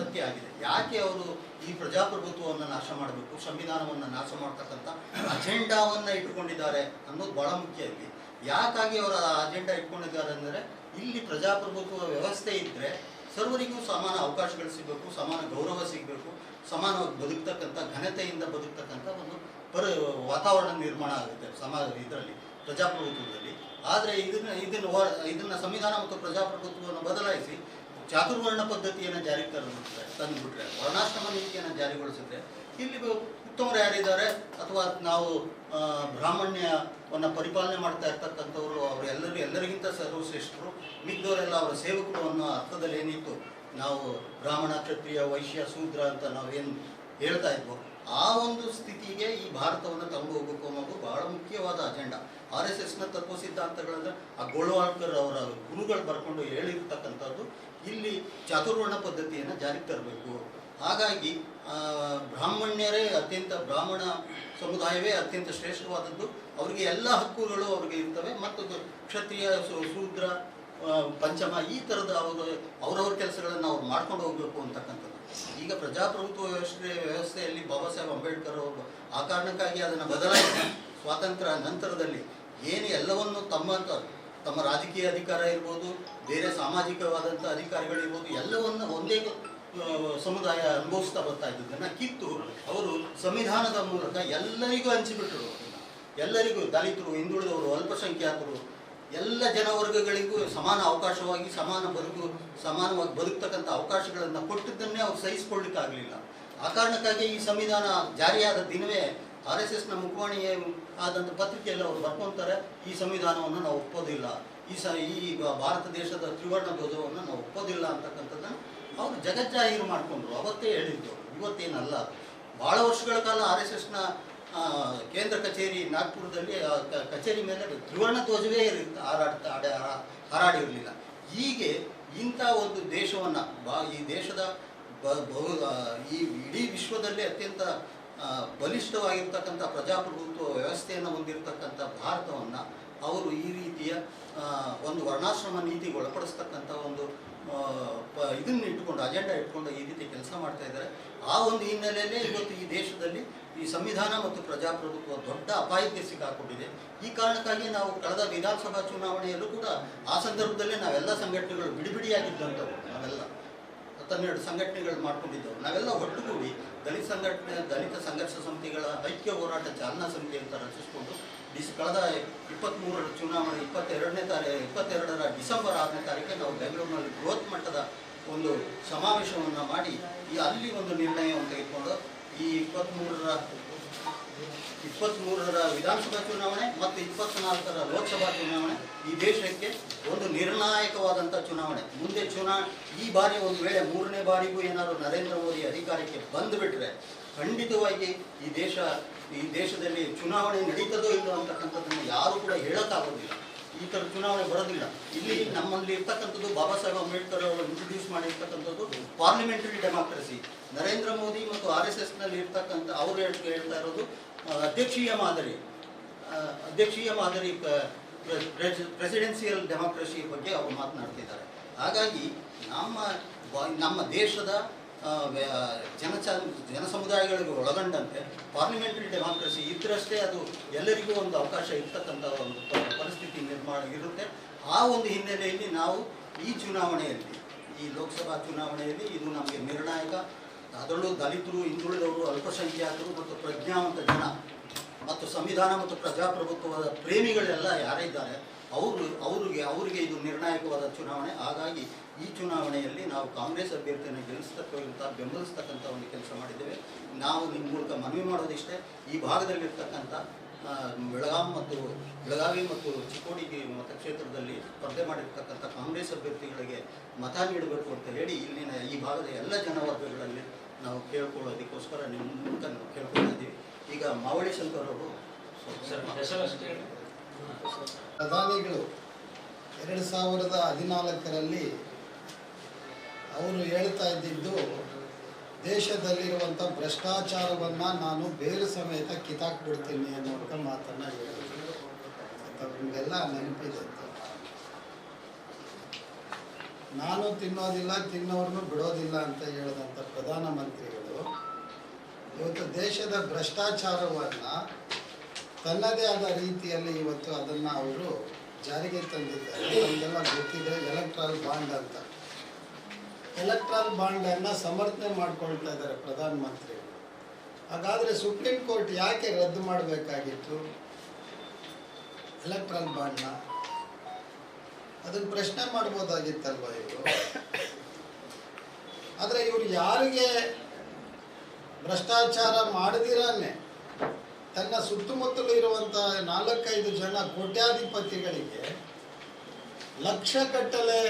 Speaker 2: ಸತ್ಯ ಆಗಿದೆ. ಯಾಕೆ ಅವರು ಈ ಪ್ರಜಾಪ್ರಭುತ್ವವನ್ನು ನಾಶ ಮಾಡಬೇಕು, ಸಂವಿಧಾನವನ್ನು ನಾಶ ಮಾಡ್ತಕ್ಕಂಥ ಅಜೆಂಡಾವನ್ನು ಇಟ್ಕೊಂಡಿದ್ದಾರೆ ಅನ್ನೋದು ಬಹಳ ಮುಖ್ಯ ಇಲ್ಲಿ. ಯಾಕಾಗಿ ಅವರು ಆ ಅಜೆಂಡಾ ಇಟ್ಕೊಂಡಿದ್ದಾರೆ ಅಂದರೆ, ಇಲ್ಲಿ ಪ್ರಜಾಪ್ರಭುತ್ವ ವ್ಯವಸ್ಥೆ ಇದ್ದರೆ ಸರ್ವರಿಗೂ ಸಮಾನ ಅವಕಾಶಗಳು ಸಿಗಬೇಕು, ಸಮಾನ ಗೌರವ ಸಿಗಬೇಕು ಸಮಾನವಾಗಿ ಬದುಕ್ತಕ್ಕಂಥ ಘನತೆಯಿಂದ ಬದುಕ್ತಕ್ಕಂಥ ಒಂದು ಪರ, ವಾತಾವರಣ ನಿರ್ಮಾಣ ಆಗುತ್ತೆ ಸಮಾಜ, ಇದರಲ್ಲಿ, ಪ್ರಜಾಪ್ರಭುತ್ವದಲ್ಲಿ. ಆದರೆ ಇದನ್ನು ಇದನ್ನು, ಇದನ್ನ ಸಂವಿಧಾನ ಮತ್ತು ಪ್ರಜಾಪ್ರಭುತ್ವವನ್ನು ಬದಲಾಯಿಸಿ ಚಾತುರ್ವರ್ಣ ಪದ್ಧತಿಯನ್ನು ಜಾರಿಗೆ ತಂದುಬಿಟ್ರೆ ತಂದುಬಿಟ್ರೆ, ವರ್ಣಾಶ್ರಮ ನೀತಿಯನ್ನು ಜಾರಿಗೊಳಿಸಿದ್ರೆ ಇಲ್ಲಿ ಉತ್ತಮರು ಯಾರಿದ್ದಾರೆ? ಅಥವಾ ನಾವು ಬ್ರಾಹ್ಮಣ್ಯವನ್ನು ಪರಿಪಾಲನೆ ಮಾಡ್ತಾ ಇರ್ತಕ್ಕಂಥವ್ರು, ಅವರು ಎಲ್ಲರೂ ಎಲ್ಲರಿಗಿಂತ ಸರ್ವಶ್ರೇಷ್ಠರು ಮಿಕ್ಕದವರೆಲ್ಲ ಅವರ ಸೇವಕರು ಅನ್ನೋ ಅರ್ಥದಲ್ಲಿ ಏನಿತ್ತು? ನಾವು ಬ್ರಾಹ್ಮಣ, ಕ್ಷತ್ರಿಯ, ವೈಶ್ಯ, ಶೂದ್ರ ಅಂತ ನಾವೇನು ಹೇಳ್ತಾ ಇದ್ವೋ, ಆ ಒಂದು ಸ್ಥಿತಿಗೆ ಈ ಭಾರತವನ್ನು ತಗೊಂಡು ಹೋಗಬೇಕು ಅನ್ನೋದು ಬಹಳ ಮುಖ್ಯವಾದ ಅಜೆಂಡಾ. ಆರ್ ಎಸ್ ಎಸ್ನ ತತ್ವ ಸಿದ್ಧಾಂತಗಳಂದ್ರೆ ಆ ಗೋಳ್ವಾಳ್ಕರ್ ಅವರ ಗುರುಗಳು ಬರ್ಕೊಂಡು ಹೇಳಿರ್ತಕ್ಕಂಥದ್ದು ಇಲ್ಲಿ ಚಾತುರ್ವರ್ಣ ಪದ್ಧತಿಯನ್ನು ಜಾರಿಗೆ ತರಬೇಕು. ಹಾಗಾಗಿ ಬ್ರಾಹ್ಮಣ್ಯರೇ ಅತ್ಯಂತ ಬ್ರಾಹ್ಮಣ ಸಮುದಾಯವೇ ಅತ್ಯಂತ ಶ್ರೇಷ್ಠವಾದದ್ದು. ಅವರಿಗೆ ಎಲ್ಲ ಹಕ್ಕುಗಳು ಅವ್ರಿಗೆ ಇರ್ತವೆ. ಮತ್ತು ಕ್ಷತ್ರಿಯ ಶೂದ್ರ ಪಂಚಮ ಈ ಥರದ ಅವರು, ಅವರವ್ರ ಕೆಲಸಗಳನ್ನು ಅವ್ರು ಮಾಡ್ಕೊಂಡು ಹೋಗಬೇಕು ಅಂತಕ್ಕಂಥದ್ದು. ಈಗ ಪ್ರಜಾಪ್ರಭುತ್ವ ವ್ಯವಸ್ಥೆ ವ್ಯವಸ್ಥೆಯಲ್ಲಿ ಬಾಬಾ ಸಾಹೇಬ್ ಅಂಬೇಡ್ಕರ್ ಅವರು ಆ ಕಾರಣಕ್ಕಾಗಿ ಅದನ್ನು ಬದಲಾಯಿಸಿ ಸ್ವಾತಂತ್ರ್ಯ ನಂತರದಲ್ಲಿ ಏನು ಎಲ್ಲವನ್ನು ತಮ್ಮ ತಮ್ಮ ರಾಜಕೀಯ ಅಧಿಕಾರ ಇರ್ಬೋದು, ಬೇರೆ ಸಾಮಾಜಿಕವಾದಂಥ ಅಧಿಕಾರಿಗಳಿರ್ಬೋದು, ಎಲ್ಲವನ್ನು ಒಂದೇ ಸಮುದಾಯ ಅನುಭವಿಸ್ತಾ ಬರ್ತಾ ಇದ್ದದನ್ನು ಕಿತ್ತು ಅವರು ಸಂವಿಧಾನದ ಮೂಲಕ ಎಲ್ಲರಿಗೂ ಹಂಚಿಬಿಟ್ಟರು ಎಲ್ಲರಿಗೂ ದಲಿತರು, ಹಿಂದುಳಿದವರು, ಅಲ್ಪಸಂಖ್ಯಾತರು, ಎಲ್ಲ ಜನವರ್ಗಗಳಿಗೂ ಸಮಾನ ಅವಕಾಶವಾಗಿ, ಸಮಾನ ಬದುಕು, ಸಮಾನವಾಗಿ ಬದುಕ್ತಕ್ಕಂಥ ಅವಕಾಶಗಳನ್ನು ಕೊಟ್ಟಿದ್ದನ್ನೇ ಅವ್ರು ಸಹಿಸಿಕೊಳ್ಳಿಕ್ಕಾಗಲಿಲ್ಲ. ಆ ಕಾರಣಕ್ಕಾಗಿ ಈ ಸಂವಿಧಾನ ಜಾರಿಯಾದ ದಿನವೇ ಆರ್ ಎಸ್ ಎಸ್ನ ಮುಖವಾಣಿಯ ಆದಂಥ ಪತ್ರಿಕೆಯಲ್ಲಿ ಅವರು ಬರ್ಕೊಂತಾರೆ. ಈ ಸಂವಿಧಾನವನ್ನು ನಾವು ಒಪ್ಪೋದಿಲ್ಲ. ಈ ಸ ಈ ಭಾರತ ದೇಶದ ತ್ರಿವರ್ಣ ಧ್ವಜವನ್ನು ನಾವು ಒಪ್ಪೋದಿಲ್ಲ ಅಂತಕ್ಕಂಥದ್ದನ್ನು ಅವರು ಜಗಜ್ಜಾಹೀರು ಮಾಡಿಕೊಂಡ್ರು. ಅವತ್ತೇ ಹೇಳಿದ್ದು. ಇವತ್ತೇನಲ್ಲ. ಭಾಳ ವರ್ಷಗಳ ಕಾಲ ಆರ್ ಎಸ್ ಎಸ್ನ ಕೇಂದ್ರ ಕಚೇರಿ ನಾಗ್ಪುರದಲ್ಲಿ ಕಚೇರಿ ಮೇಲೆ ತ್ರಿವರ್ಣ ಧ್ವಜವೇ ಇರುತ್ತೆ ಹಾರಾಡ್ತಾ ಹಾರಾಡಿರಲಿಲ್ಲ. ಹೀಗೆ ಇಂಥ ಒಂದು ದೇಶವನ್ನು, ಬಾ ಈ ದೇಶದ ಈ ಇಡೀ ವಿಶ್ವದಲ್ಲೇ ಅತ್ಯಂತ ಬಲಿಷ್ಠವಾಗಿರ್ತಕ್ಕಂಥ ಪ್ರಜಾಪ್ರಭುತ್ವ ವ್ಯವಸ್ಥೆಯನ್ನು ಹೊಂದಿರತಕ್ಕಂಥ ಭಾರತವನ್ನು ಅವರು ಈ ರೀತಿಯ ಒಂದು ವರ್ಣಾಶ್ರಮ ನೀತಿಗೆ ಒಳಪಡಿಸ್ತಕ್ಕಂಥ ಒಂದು ಇದನ್ನ ಇಟ್ಕೊಂಡು ಅಜೆಂಡಾ ಇಟ್ಕೊಂಡು ಈ ರೀತಿ ಕೆಲಸ ಮಾಡ್ತಾ ಇದ್ದಾರೆ. ಆ ಒಂದು ಹಿನ್ನೆಲೆಯಲ್ಲೇ ಇವತ್ತು ಈ ದೇಶದಲ್ಲಿ ಈ ಸಂವಿಧಾನ ಮತ್ತು ಪ್ರಜಾಪ್ರಭುತ್ವ ದೊಡ್ಡ ಅಪಾಯಕ್ಕೆ ಸಿಕ್ಕಾಕೊಂಡಿದೆ. ಈ ಕಾರಣಕ್ಕಾಗಿ ನಾವು ಕಳೆದ ವಿಧಾನಸಭಾ ಚುನಾವಣೆಯಲ್ಲೂ ಕೂಡ ಆ ಸಂದರ್ಭದಲ್ಲೇ ನಾವೆಲ್ಲ ಸಂಘಟನೆಗಳು ಬಿಡಿಬಿಡಿಯಾಗಿದ್ದಂಥವು, ನಾವೆಲ್ಲ. ಹತ್ತೆರಡು ಸಂಘಟನೆಗಳು ಮಾಡ್ಕೊಂಡಿದ್ದವು. ನಾವೆಲ್ಲ ಒಟ್ಟುಗೂಡಿ ದಲಿತ ಸಂಘಟನೆ, ದಲಿತ ಸಂಘರ್ಷ ಸಮಿತಿಗಳ ಐಕ್ಯ ಹೋರಾಟ ಚಾಲನಾ ಸಮಿತಿ ಅಂತ ರಚಿಸಿಕೊಂಡು ಡಿಸ್ ಕಳೆದ ಇಪ್ಪತ್ತ್ಮೂರರ ಚುನಾವಣೆ, ಇಪ್ಪತ್ತೆರಡನೇ ತಾರೀಕು ಇಪ್ಪತ್ತೆರಡರ ಡಿಸೆಂಬರ್ ಆರನೇ ತಾರೀಕಿಗೆ ನಾವು ಬೆಂಗಳೂರಿನಲ್ಲಿ ಬೃಹತ್ ಮಟ್ಟದ ಒಂದು ಸಮಾವೇಶವನ್ನು ಮಾಡಿ, ಈ ಅಲ್ಲಿ ಒಂದು ನಿರ್ಣಯವನ್ನು ತೆಗೆದುಕೊಂಡು ಈ ಇಪ್ಪತ್ತ್ಮೂರರ ಇಪ್ಪತ್ತ್ಮೂರರ ವಿಧಾನಸಭಾ ಚುನಾವಣೆ ಮತ್ತು ಇಪ್ಪತ್ನಾಲ್ಕರ ಲೋಕಸಭಾ ಚುನಾವಣೆ ಈ ದೇಶಕ್ಕೆ ಒಂದು ನಿರ್ಣಾಯಕವಾದಂಥ ಚುನಾವಣೆ. ಮುಂದೆ ಚುನಾ, ಈ ಬಾರಿ ಒಂದು ವೇಳೆ ಮೂರನೇ ಬಾರಿಗೂ ಏನಾದರೂ ನರೇಂದ್ರ ಮೋದಿ ಅಧಿಕಾರಕ್ಕೆ ಬಂದುಬಿಟ್ರೆ ಖಂಡಿತವಾಗಿ ಈ ದೇಶ, ಈ ದೇಶದಲ್ಲಿ ಚುನಾವಣೆ ನಡೀತದೋ ಇಲ್ಲೋ ಅಂತಕ್ಕಂಥದ್ದನ್ನು ಯಾರೂ ಕೂಡ ಹೇಳೋಕ್ಕಾಗೋದಿಲ್ಲ. ಈ ಥರ ಚುನಾವಣೆ ಬರೋದಿಲ್ಲ. ಇಲ್ಲಿ ನಮ್ಮಲ್ಲಿ ಇರ್ತಕ್ಕಂಥದ್ದು ಬಾಬಾ ಸಾಹೇಬ್ ಅಂಬೇಡ್ಕರ್ ಅವರು ಇಂಟ್ರೊಡ್ಯೂಸ್ ಮಾಡಿರ್ತಕ್ಕಂಥದ್ದು ಪಾರ್ಲಿಮೆಂಟರಿ ಡೆಮಾಕ್ರಸಿ ನರೇಂದ್ರ ಮೋದಿ ಮತ್ತು ಆರ್ ಎಸ್ ಎಸ್ನಲ್ಲಿ ಇರ್ತಕ್ಕಂಥ ಅವರು ಹೇಳ್ತಾ ಇರೋದು ಅಧ್ಯಕ್ಷೀಯ ಮಾದರಿ ಅಧ್ಯಕ್ಷೀಯ ಮಾದರಿ ಪ್ರೆಸಿಡೆನ್ಸಿಯಲ್ ಡೆಮಾಕ್ರಸಿ ಬಗ್ಗೆ ಅವರು ಮಾತನಾಡ್ತಿದ್ದಾರೆ. ಹಾಗಾಗಿ ನಮ್ಮ ನಮ್ಮ ದೇಶದ ಜನಚ ಜನ ಸಮುದಾಯಗಳಿಗೆ ಒಳಗೊಂಡಂತೆ ಪಾರ್ಲಿಮೆಂಟರಿ ಡೆಮಾಕ್ರಸಿ ಇದ್ದರಷ್ಟೇ ಅದು ಎಲ್ಲರಿಗೂ ಒಂದು ಅವಕಾಶ ಇರ್ತಕ್ಕಂಥ ಒಂದು ಪರಿಸ್ಥಿತಿ ನಿರ್ಮಾಣ ಇರುತ್ತೆ. ಆ ಒಂದು ಹಿನ್ನೆಲೆಯಲ್ಲಿ ನಾವು ಈ ಚುನಾವಣೆಯಲ್ಲಿ, ಈ ಲೋಕಸಭಾ ಚುನಾವಣೆಯಲ್ಲಿ ಇದು ನಮಗೆ ನಿರ್ಣಾಯಕ. ಅದರಲ್ಲೂ ದಲಿತರು, ಹಿಂದುಳಿದವರು, ಅಲ್ಪಸಂಖ್ಯಾತರು ಮತ್ತು ಪ್ರಜ್ಞಾವಂತ ಜನ ಮತ್ತು ಸಂವಿಧಾನ ಮತ್ತು ಪ್ರಜಾಪ್ರಭುತ್ವದ ಪ್ರೇಮಿಗಳೆಲ್ಲ ಯಾರಿದ್ದಾರೆ, ಅವರು, ಅವರಿಗೆ ಅವರಿಗೆ ಇದು ನಿರ್ಣಾಯಕವಾದ ಚುನಾವಣೆ. ಹಾಗಾಗಿ ಈ ಚುನಾವಣೆಯಲ್ಲಿ ನಾವು ಕಾಂಗ್ರೆಸ್ ಅಭ್ಯರ್ಥಿಯನ್ನು ಗೆಲ್ಲಿಸ್ತಕ್ಕಂಥ ಬೆಂಬಲಿಸ್ತಕ್ಕಂಥ ಒಂದು ಕೆಲಸ ಮಾಡಿದ್ದೇವೆ. ನಾವು ನಿಮ್ಮ ಮೂಲಕ ಮನವಿ ಮಾಡೋದಿಷ್ಟೇ. ಈ ಭಾಗದಲ್ಲಿರ್ತಕ್ಕಂಥ ಬೆಳಗಾಂ ಮತ್ತು ಬೆಳಗಾವಿ ಮತ್ತು ಚಿಕ್ಕೋಡಿ ಮತಕ್ಷೇತ್ರದಲ್ಲಿ ಸ್ಪರ್ಧೆ ಮಾಡಿರ್ತಕ್ಕಂಥ ಕಾಂಗ್ರೆಸ್ ಅಭ್ಯರ್ಥಿಗಳಿಗೆ ಮತ ನೀಡಬೇಕು ಅಂತ ಹೇಳಿ ಇಲ್ಲಿನ ಈ ಭಾಗದ ಎಲ್ಲ ಜನವರ್ಗಗಳಲ್ಲಿ ನಾವು ಕೇಳ್ಕೊಳ್ಳೋದಕ್ಕೋಸ್ಕರ ನಿಮ್ಮ ಮೂಲಕ ನಾವು ಕೇಳ್ಕೊಳ್ತಿದ್ದೀವಿ ಈಗ ಮಾವಳಿ ಶಂಕರ್ ಅವರು
Speaker 3: ಪ್ರಧಾನಿಗಳು ಎರಡು ಸಾವಿರದ ಹದಿನಾಲ್ಕರಲ್ಲಿ ಅವರು ಹೇಳ್ತಾ ಇದ್ದಿದ್ದು, ದೇಶದಲ್ಲಿರುವಂಥ ಭ್ರಷ್ಟಾಚಾರವನ್ನು ನಾನು ಬೇರೆ ಸಮೇತ ಕಿತ್ತಾಕ್ಬಿಡ್ತೀನಿ ಅನ್ನೋಂಥ ಮಾತನ್ನು ಹೇಳಿದ್ರು. ನಿಮಗೆಲ್ಲ ನೆನಪಿದೆ ನಾನು ತಿನ್ನೋದಿಲ್ಲ, ತಿನ್ನೋರ್ನು ಬಿಡೋದಿಲ್ಲ ಅಂತ ಹೇಳಿದಂಥ ಪ್ರಧಾನಮಂತ್ರಿಗಳು, ಇವತ್ತು ದೇಶದ ಭ್ರಷ್ಟಾಚಾರವನ್ನು ತನ್ನದೇ ಆದ ರೀತಿಯಲ್ಲಿ ಇವತ್ತು ಅದನ್ನು ಅವರು ಜಾರಿಗೆ ತಂದಿದ್ದಾರೆ. ನಮಗೆಲ್ಲ ಗೊತ್ತಿದೆ ಎಲೆಕ್ಟ್ರಾಲ್ ಬಾಂಡ್ ಅಂತ. ಎಲೆಕ್ಟ್ರಾಲ್ ಬಾಂಡನ್ನು ಸಮರ್ಥನೆ ಮಾಡ್ಕೊಳ್ತಾ ಇದ್ದಾರೆ ಪ್ರಧಾನಮಂತ್ರಿ. ಹಾಗಾದರೆ ಸುಪ್ರೀಂ ಕೋರ್ಟ್ ಯಾಕೆ ರದ್ದು ಮಾಡಬೇಕಾಗಿತ್ತು? ಎಲೆಕ್ಟ್ರಾಲ್ ಬಾಂಡ್ನ ಅದನ್ನು ಪ್ರಶ್ನೆ ಮಾಡ್ಬೋದಾಗಿತ್ತಲ್ವ ಇವರು? ಆದರೆ ಇವರು ಯಾರಿಗೆ ಭ್ರಷ್ಟಾಚಾರ ಮಾಡದಿರಾನೆ ತನ್ನ ಸುತ್ತಮುತ್ತಲು ಇರುವಂಥ ನಾಲ್ಕೈದು ಜನ ಕೋಟ್ಯಾಧಿಪತಿಗಳಿಗೆ ಲಕ್ಷ ಕಟ್ಟಲೆ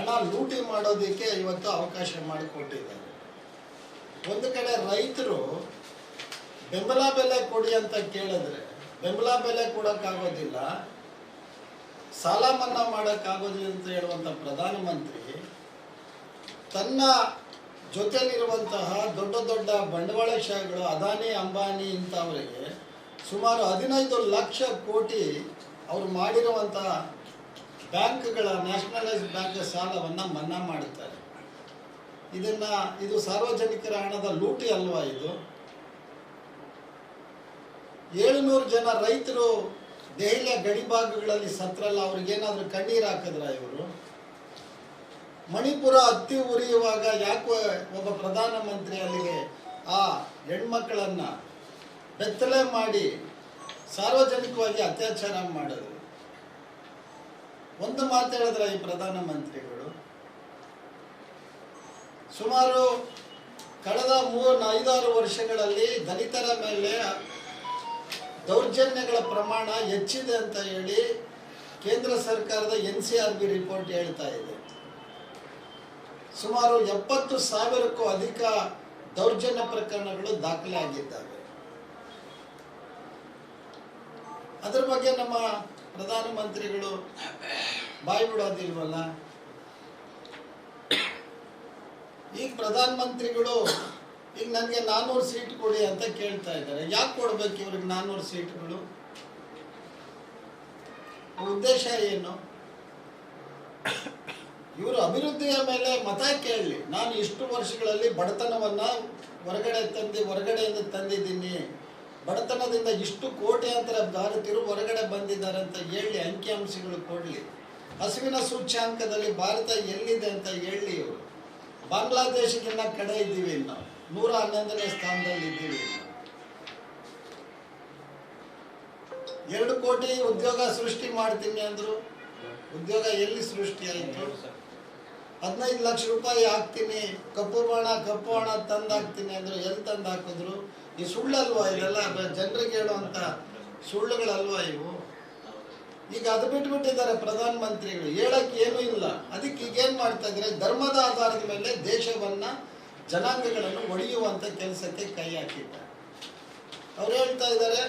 Speaker 3: ಹಣ ಲೂಟಿ ಮಾಡೋದಕ್ಕೆ ಇವತ್ತು ಅವಕಾಶ ಮಾಡಿಕೊಟ್ಟಿದ್ದಾರೆ. ಒಂದು ಕಡೆ ರೈತರು ಬೆಂಬಲ ಬೆಲೆ ಕೊಡಿ ಅಂತ ಕೇಳಿದ್ರೆ ಬೆಂಬಲ ಬೆಲೆ ಕೊಡೋಕ್ಕಾಗೋದಿಲ್ಲ, ಸಾಲ ಮನ್ನಾ ಮಾಡೋಕ್ಕಾಗೋದಿಲ್ಲ ಅಂತ ಹೇಳುವಂಥ ಪ್ರಧಾನಮಂತ್ರಿ ತನ್ನ ಜೊತೆಲಿರುವಂತಹ ದೊಡ್ಡ ದೊಡ್ಡ ಬಂಡವಾಳಶಾಹಿಗಳು ಅದಾನಿ, ಅಂಬಾನಿ ಇಂಥವರಿಗೆ ಸುಮಾರು ಹದಿನೈದು ಲಕ್ಷ ಕೋಟಿ ಅವರು ಮಾಡಿರುವಂತಹ ಬ್ಯಾಂಕ್ಗಳ ನ್ಯಾಷನಲೈಸ್ ಬ್ಯಾಂಕ್ ಸಾಲವನ್ನು ಮನ್ನಾ ಮಾಡುತ್ತಾರೆ. ಇದನ್ನ, ಇದು ಸಾರ್ವಜನಿಕರ ಹಣದ ಲೂಟಿ ಅಲ್ವಾ ಇದು? ಏಳುನೂರು ಜನ ರೈತರು ದೆಹಲಿಯ ಗಡಿ ಭಾಗಗಳಲ್ಲಿ ಸತ್ರಲ್ಲ ಅವ್ರಿಗೇನಾದ್ರೂ ಕಣ್ಣೀರು ಹಾಕಿದ್ರ ಇವರು? ಮಣಿಪುರ ಹತ್ತಿ ಉರಿಯುವಾಗ ಯಾಕೋ ಒಬ್ಬ ಪ್ರಧಾನಮಂತ್ರಿ ಅಲ್ಲಿಗೆ ಆ ಹೆಣ್ಮಕ್ಕಳನ್ನ ಬೆತ್ತಲೆ ಮಾಡಿ ಸಾರ್ವಜನಿಕವಾಗಿ ಅತ್ಯಾಚಾರ ಮಾಡೋದು. ಒಂದು ಮಾತು ಹೇಳಿದ್ರೆ ಈ ಪ್ರಧಾನಮಂತ್ರಿಗಳು ಸುಮಾರು ಕಳೆದ ಮೂರು ಐದಾರು ವರ್ಷಗಳಲ್ಲಿ ದಲಿತರ ಮೇಲೆ ದೌರ್ಜನ್ಯಗಳ ಪ್ರಮಾಣ ಹೆಚ್ಚಿದೆ ಅಂತ ಹೇಳಿ ಕೇಂದ್ರ ಸರ್ಕಾರದ N C R B report ಹೇಳ್ತಾ ಇದೆ. ಸುಮಾರು ಎಪ್ಪತ್ತು ಸಾವಿರಕ್ಕೂ ಅಧಿಕ ದೌರ್ಜನ್ಯ ಪ್ರಕರಣಗಳು ದಾಖಲೆ ಆಗಿದ್ದಾವೆ ಅದ್ರ ಬಗ್ಗೆ ನಮ್ಮ ಪ್ರಧಾನಮಂತ್ರಿಗಳು, ಬಾಯಿ ಬಿಡೋದಿಲ್ವಲ್ಲ? ಈಗ ಪ್ರಧಾನಮಂತ್ರಿಗಳು, ಈಗ ನನಗೆ ನಾನ್ನೂರು ಸೀಟ್ ಕೊಡಿ ಅಂತ ಕೇಳ್ತಾ ಇದ್ದಾರೆ. ಯಾಕೆ ಕೊಡ್ಬೇಕು ಇವ್ರಿಗೆ ನಾನ್ನೂರು ಸೀಟ್ಗಳು? ಉದ್ದೇಶ ಏನು? ಇವರು ಅಭಿವೃದ್ಧಿಯ ಮೇಲೆ ಮತ ಕೇಳಲಿ. ನಾನು ಇಷ್ಟು ವರ್ಷಗಳಲ್ಲಿ ಬಡತನವನ್ನ ಹೊರಗಡೆ ತಂದು, ಹೊರಗಡೆಯಿಂದ ತಂದಿದ್ದೀನಿ. ಬಡತನದಿಂದ ಇಷ್ಟು ಕೋಟ್ಯಾಂತರ ಭಾರತೀಯರು ಹೊರಗಡೆ ಬಂದಿದ್ದಾರೆ ಅಂತ ಹೇಳಿ ಅಂಕಿಅಂಶಗಳು ಕೊಡಲಿ. ಹಸುವಿನ ಸೂಚ್ಯಾಂಕದಲ್ಲಿ ಭಾರತ ಎಲ್ಲಿದೆ ಅಂತ ಹೇಳಿ ಇವರು. ಬಾಂಗ್ಲಾದೇಶಕ್ಕಿಂತ ಕಡೆ ಇದ್ದೀವಿ ನಾವು ನೂರ ಹನ್ನೊಂದನೇ ಸ್ಥಾನದಲ್ಲಿ ಇದ್ದೀವಿ. ಎರಡು ಕೋಟಿ ಉದ್ಯೋಗ ಸೃಷ್ಟಿ ಮಾಡ್ತೀನಿ ಅಂದ್ರು. ಉದ್ಯೋಗ ಎಲ್ಲಿ ಸೃಷ್ಟಿ ಆಯಿತು? ಹದಿನೈದು ಲಕ್ಷ ರೂಪಾಯಿ ಹಾಕ್ತೀನಿ. ಕಪ್ಪು ಬಾಣ ಕಪ್ಪು ಹಣ ತಂದಾಕ್ತೀನಿ ಅಂದ್ರು. ಎಲ್ಲಿ ತಂದು ಹಾಕಿದ್ರು ಈ ಸುಳ್ಳಲ್ವಾ ಇದೆಲ್ಲ ಜನರಿಗೆ ಹೇಳುವಂತ ಸುಳ್ಳುಗಳಲ್ವಾ ಇವು? ಈಗ ಅದು ಬಿಟ್ಬಿಟ್ಟಿದ್ದಾರೆ ಪ್ರಧಾನ ಮಂತ್ರಿಗಳು ಹೇಳಕ್ ಏನೂ ಇಲ್ಲ. ಅದಕ್ಕೆ ಈಗ ಏನ್ ಮಾಡ್ತಾ ಇದ್ರೆ ಧರ್ಮದ ಆಧಾರದ ಮೇಲೆ ದೇಶವನ್ನ ಜನಾಂಗಗಳನ್ನು ಒಡೆಯುವಂತ ಕೆಲಸಕ್ಕೆ ಕೈ ಹಾಕಿದ್ದಾರೆ. ಅವ್ರು ಹೇಳ್ತಾ ಇದ್ದಾರೆ,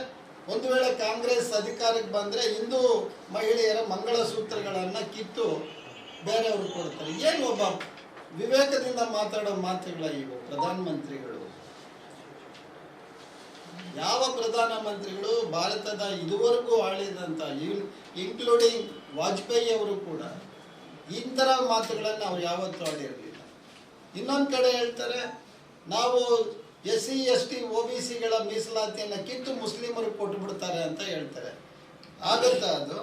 Speaker 3: ಒಂದು ವೇಳೆ ಕಾಂಗ್ರೆಸ್ ಅಧಿಕಾರಕ್ಕೆ ಬಂದ್ರೆ ಹಿಂದೂ ಮಹಿಳೆಯರ ಮಂಗಳಸೂತ್ರಗಳನ್ನ ಕಿತ್ತು ಬೇರೆಯವ್ರು ಕೊಡ್ತಾರೆ. ಏನು ಒಬ್ಬ ವಿವೇಕದಿಂದ ಮಾತಾಡೋ ಮಾತುಗಳ ಇವು ಪ್ರಧಾನಮಂತ್ರಿಗಳು? ಯಾವ ಪ್ರಧಾನಮಂತ್ರಿಗಳು ಭಾರತದ ಇದುವರೆಗೂ ಆಳಿದಂತ ಇನ್ಕ್ಲೂಡಿಂಗ್ ವಾಜಪೇಯಿ ಅವರು ಕೂಡ ಇಂಥರ ಮಾತುಗಳನ್ನು ಅವ್ರು ಯಾವತ್ತೂ ಆಡಿರಲಿಲ್ಲ. ಇನ್ನೊಂದು ಕಡೆ ಹೇಳ್ತಾರೆ, ನಾವು S C, S T O B ಸಿಗಳ ಮೀಸಲಾತಿಯನ್ನು ಕಿತ್ತು ಮುಸ್ಲಿಮರು ಕೊಟ್ಟು ಬಿಡ್ತಾರೆ ಅಂತ ಹೇಳ್ತಾರೆ. ಆಗತ್ತ ಅದು?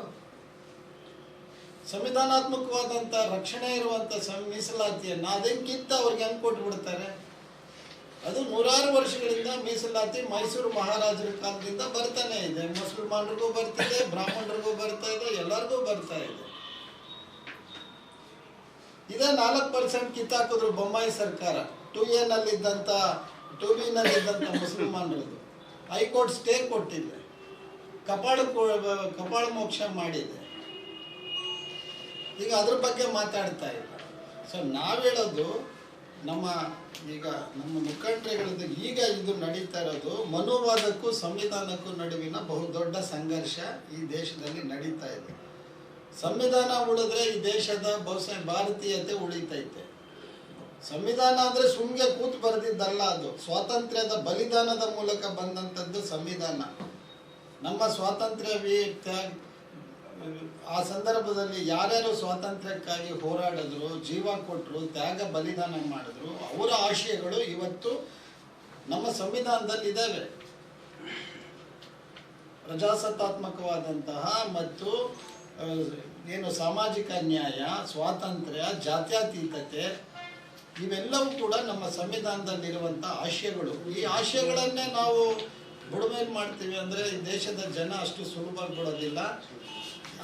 Speaker 3: ಸಂವಿಧಾನಾತ್ಮಕವಾದಂಥ ರಕ್ಷಣೆ ಇರುವಂಥ ಮೀಸಲಾತಿಯನ್ನು ಅದನ್ನು ಕಿತ್ತು ಅವ್ರಿಗೆ ಹೆಂಗೆ ಕೊಟ್ಟು ಬಿಡ್ತಾರೆ ಅದು ನೂರಾರು ವರ್ಷಗಳಿಂದ ಮೀಸಲಾತಿ ಮೈಸೂರು ಮಹಾರಾಜರ ಕಾಲದಿಂದ ಬರ್ತಾನೆ ಇದೆ. ಮುಸಲ್ಮಾನರಿಗೂ ಬರ್ತಿದೆ, ಬ್ರಾಹ್ಮಣರಿಗೂ ಬರ್ತಾ ಇದೆ, ಎಲ್ಲರಿಗೂ ಬರ್ತಾ ಇದೆ. ಇದೇ ನಾಲ್ಕು ಪರ್ಸೆಂಟ್ ಕಿತ್ತಾಕಿದ್ರು ಬೊಮ್ಮಾಯಿ ಸರ್ಕಾರ. ಟು ಎ ನಲ್ಲಿದ್ದಂಥ ಟು ನಲ್ಲಿದ್ದಂಥ ಮುಸಲ್ಮಾನರದು. ಹೈಕೋರ್ಟ್ ಸ್ಟೇ ಕೊಟ್ಟಿದೆ. ಕಪಾಳ ಕಪಾಳ ಮೋಕ್ಷ ಮಾಡಿದೆ. ಈಗ ಅದ್ರ ಬಗ್ಗೆ ಮಾತಾಡ್ತಾ ಇಲ್ಲ ಸೊ ನಾವು ಹೇಳೋದು ನಮ್ಮ ಈಗ ನಮ್ಮ ಮುಖಂಡರುಗಳದ್ದು ಈಗ ಇದು ನಡೀತಾ ಇರೋದು ಮನೋವಾದಕ್ಕೂ ಸಂವಿಧಾನಕ್ಕೂ ನಡುವಿನ ಬಹುದೊಡ್ಡ ಸಂಘರ್ಷ ಈ ದೇಶದಲ್ಲಿ ನಡೀತಾ ಇದೆ. ಸಂವಿಧಾನ ಉಳಿದ್ರೆ ಈ ದೇಶದ ಬಹುಶಃ ಭಾರತೀಯತೆ ಉಳಿತೈತೆ. ಸಂವಿಧಾನ ಅಂದ್ರೆ ಸುಮ್ಗೆ ಕೂತು ಬರೆದಿದ್ದಲ್ಲ ಅದು. ಸ್ವಾತಂತ್ರ್ಯದ ಬಲಿದಾನದ ಮೂಲಕ ಬಂದಂಥದ್ದು ಸಂವಿಧಾನ. ನಮ್ಮ ಸ್ವಾತಂತ್ರ್ಯ ಆ ಸಂದರ್ಭದಲ್ಲಿ ಯಾರ್ಯಾರು ಸ್ವಾತಂತ್ರ್ಯಕ್ಕಾಗಿ ಹೋರಾಡಿದ್ರು, ಜೀವ ಕೊಟ್ಟರು ತ್ಯಾಗ ಬಲಿದಾನ ಮಾಡಿದ್ರು, ಅವರ ಆಶಯಗಳು ಇವತ್ತು ನಮ್ಮ ಸಂವಿಧಾನದಲ್ಲಿ ಇದ್ದಾವೆ ಪ್ರಜಾಸತ್ತಾತ್ಮಕವಾದಂತಹ ಮತ್ತು ಏನು ಸಾಮಾಜಿಕ ನ್ಯಾಯ, ಸ್ವಾತಂತ್ರ್ಯ, ಜಾತ್ಯತೀತತೆ, ಇವೆಲ್ಲವೂ ಕೂಡ ನಮ್ಮ ಸಂವಿಧಾನದಲ್ಲಿರುವಂಥ ಆಶಯಗಳು. ಈ ಆಶಯಗಳನ್ನೇ ನಾವು ಬುಡಮೇಲೆ ಮಾಡ್ತೀವಿ ಅಂದರೆ ದೇಶದ ಜನ ಅಷ್ಟು ಸುಲಭವಾಗಿ ಬಿಡೋದಿಲ್ಲ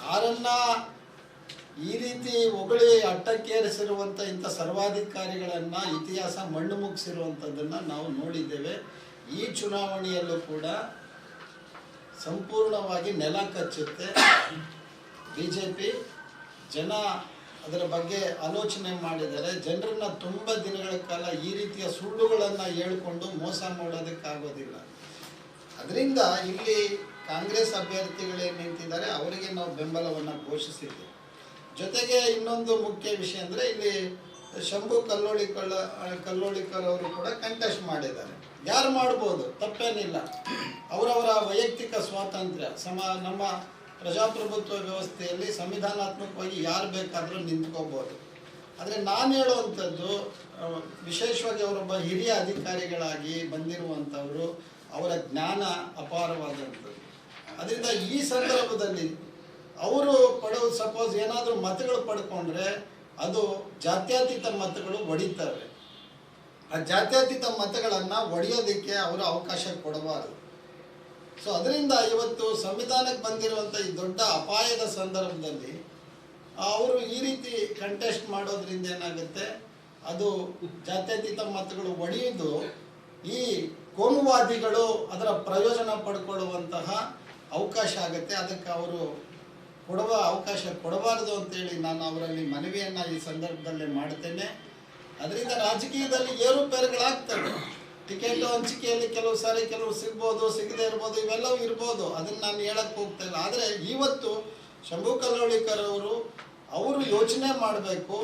Speaker 3: ಯಾರನ್ನ ಈ ರೀತಿ ಹೊಗಳಿ ಅಟ್ಟಕ್ಕೇರಿಸಿರುವಂಥ ಇಂಥ ಸರ್ವಾಧಿಕಾರಿಗಳನ್ನು ಇತಿಹಾಸ ಮಣ್ಣು ಮುಗಿಸಿರುವಂಥದ್ದನ್ನು ನಾವು ನೋಡಿದ್ದೇವೆ. ಈ ಚುನಾವಣೆಯಲ್ಲೂ ಕೂಡ ಸಂಪೂರ್ಣವಾಗಿ ನೆಲ ಕಚ್ಚುತ್ತೆ. ಬಿ ಜೆ ಪಿ ಜನ ಅದರ ಬಗ್ಗೆ ಆಲೋಚನೆ ಮಾಡಿದರೆ ಜನರನ್ನ ತುಂಬ ದಿನಗಳ ಕಾಲ ಈ ರೀತಿಯ ಸುಳ್ಳುಗಳನ್ನು ಹೇಳ್ಕೊಂಡು ಮೋಸ ಮಾಡೋದಕ್ಕಾಗೋದಿಲ್ಲ. ಅದರಿಂದ ಇಲ್ಲಿ ಕಾಂಗ್ರೆಸ್ ಅಭ್ಯರ್ಥಿಗಳೇನು ನಿಂತಿದ್ದಾರೆ, ಅವರಿಗೆ ನಾವು ಬೆಂಬಲವನ್ನು ಘೋಷಿಸಿದ್ವಿ. ಜೊತೆಗೆ ಇನ್ನೊಂದು ಮುಖ್ಯ ವಿಷಯ ಅಂದರೆ ಇಲ್ಲಿ ಶಂಭು ಕಲ್ಲೋಳಿಕಳ, ಕಲ್ಲೋಳಿಕರ್ ಅವರು ಕೂಡ ಕಂಟೆಸ್ಟ್ ಮಾಡಿದ್ದಾರೆ. ಯಾರು ಮಾಡ್ಬೋದು? ತಪ್ಪೇನಿಲ್ಲ. ಅವರವರ ವೈಯಕ್ತಿಕ ಸ್ವಾತಂತ್ರ್ಯ, ಸಮ, ನಮ್ಮ ಪ್ರಜಾಪ್ರಭುತ್ವ ವ್ಯವಸ್ಥೆಯಲ್ಲಿ ಸಂವಿಧಾನಾತ್ಮಕವಾಗಿ ಯಾರು ಬೇಕಾದರೂ ನಿಂತ್ಕೋಬೋದು. ಆದರೆ ನಾನು ಹೇಳುವಂಥದ್ದು ವಿಶೇಷವಾಗಿ ಅವರೊಬ್ಬ ಹಿರಿಯ ಅಧಿಕಾರಿಗಳಾಗಿ ಬಂದಿರುವಂಥವರು, ಅವರ ಜ್ಞಾನ ಅಪಾರವಾದಂಥದ್ದು. ಅದರಿಂದ ಈ ಸಂದರ್ಭದಲ್ಲಿ ಅವರು ಪಡೆದು ಸಪೋಸ್ ಏನಾದರೂ ಮತಗಳು ಪಡ್ಕೊಂಡ್ರೆ ಅದು ಜಾತ್ಯತೀತ ಮತಗಳು ಒಡಿತವೆ ಆ ಜಾತ್ಯತೀತ ಮತಗಳನ್ನು ಒಡೆಯೋದಕ್ಕೆ ಅವರು ಅವಕಾಶ ಕೊಡಬಾರದು. ಸೊ ಅದರಿಂದ ಇವತ್ತು ಸಂವಿಧಾನಕ್ಕೆ ಬಂದಿರುವಂಥ ಈ ದೊಡ್ಡ ಅಪಾಯದ ಸಂದರ್ಭದಲ್ಲಿ ಅವರು ಈ ರೀತಿ ಕಂಟೆಸ್ಟ್ ಮಾಡೋದ್ರಿಂದ ಏನಾಗುತ್ತೆ? ಅದು ಜಾತ್ಯತೀತ ಮತಗಳು ಒಡೆಯುವುದು ಈ ಕೋಮುವಾದಿಗಳು ಅದರ ಪ್ರಯೋಜನ ಪಡ್ಕೊಳ್ಳುವಂತಹ ಅವಕಾಶ ಆಗುತ್ತೆ, ಅದಕ್ಕೆ ಅವರು ಕೊಡುವ ಅವಕಾಶ ಕೊಡಬಾರದು ಅಂತೇಳಿ ನಾನು ಅವರಲ್ಲಿ ಮನವಿಯನ್ನು ಈ ಸಂದರ್ಭದಲ್ಲಿ ಮಾಡ್ತೇನೆ. ಅದರಿಂದ ರಾಜಕೀಯದಲ್ಲಿ ಏರುಪೇರುಗಳಾಗ್ತವೆ. ಟಿಕೆಟ್ ಹಂಚಿಕೆಯಲ್ಲಿ ಕೆಲವು ಸಾರಿ ಕೆಲವು ಸಿಗ್ಬೋದು, ಸಿಗದೇ ಇರ್ಬೋದು, ಇವೆಲ್ಲವೂ ಇರ್ಬೋದು. ಅದನ್ನು ನಾನು ಹೇಳಕ್ಕೆ ಹೋಗ್ತಾ ಇಲ್ಲ. ಆದರೆ ಇವತ್ತು ಶಂಭು ಕಲ್ಲೋಳಿಕರ್ ಅವರು ಅವರು ಯೋಚನೆ ಮಾಡಬೇಕು.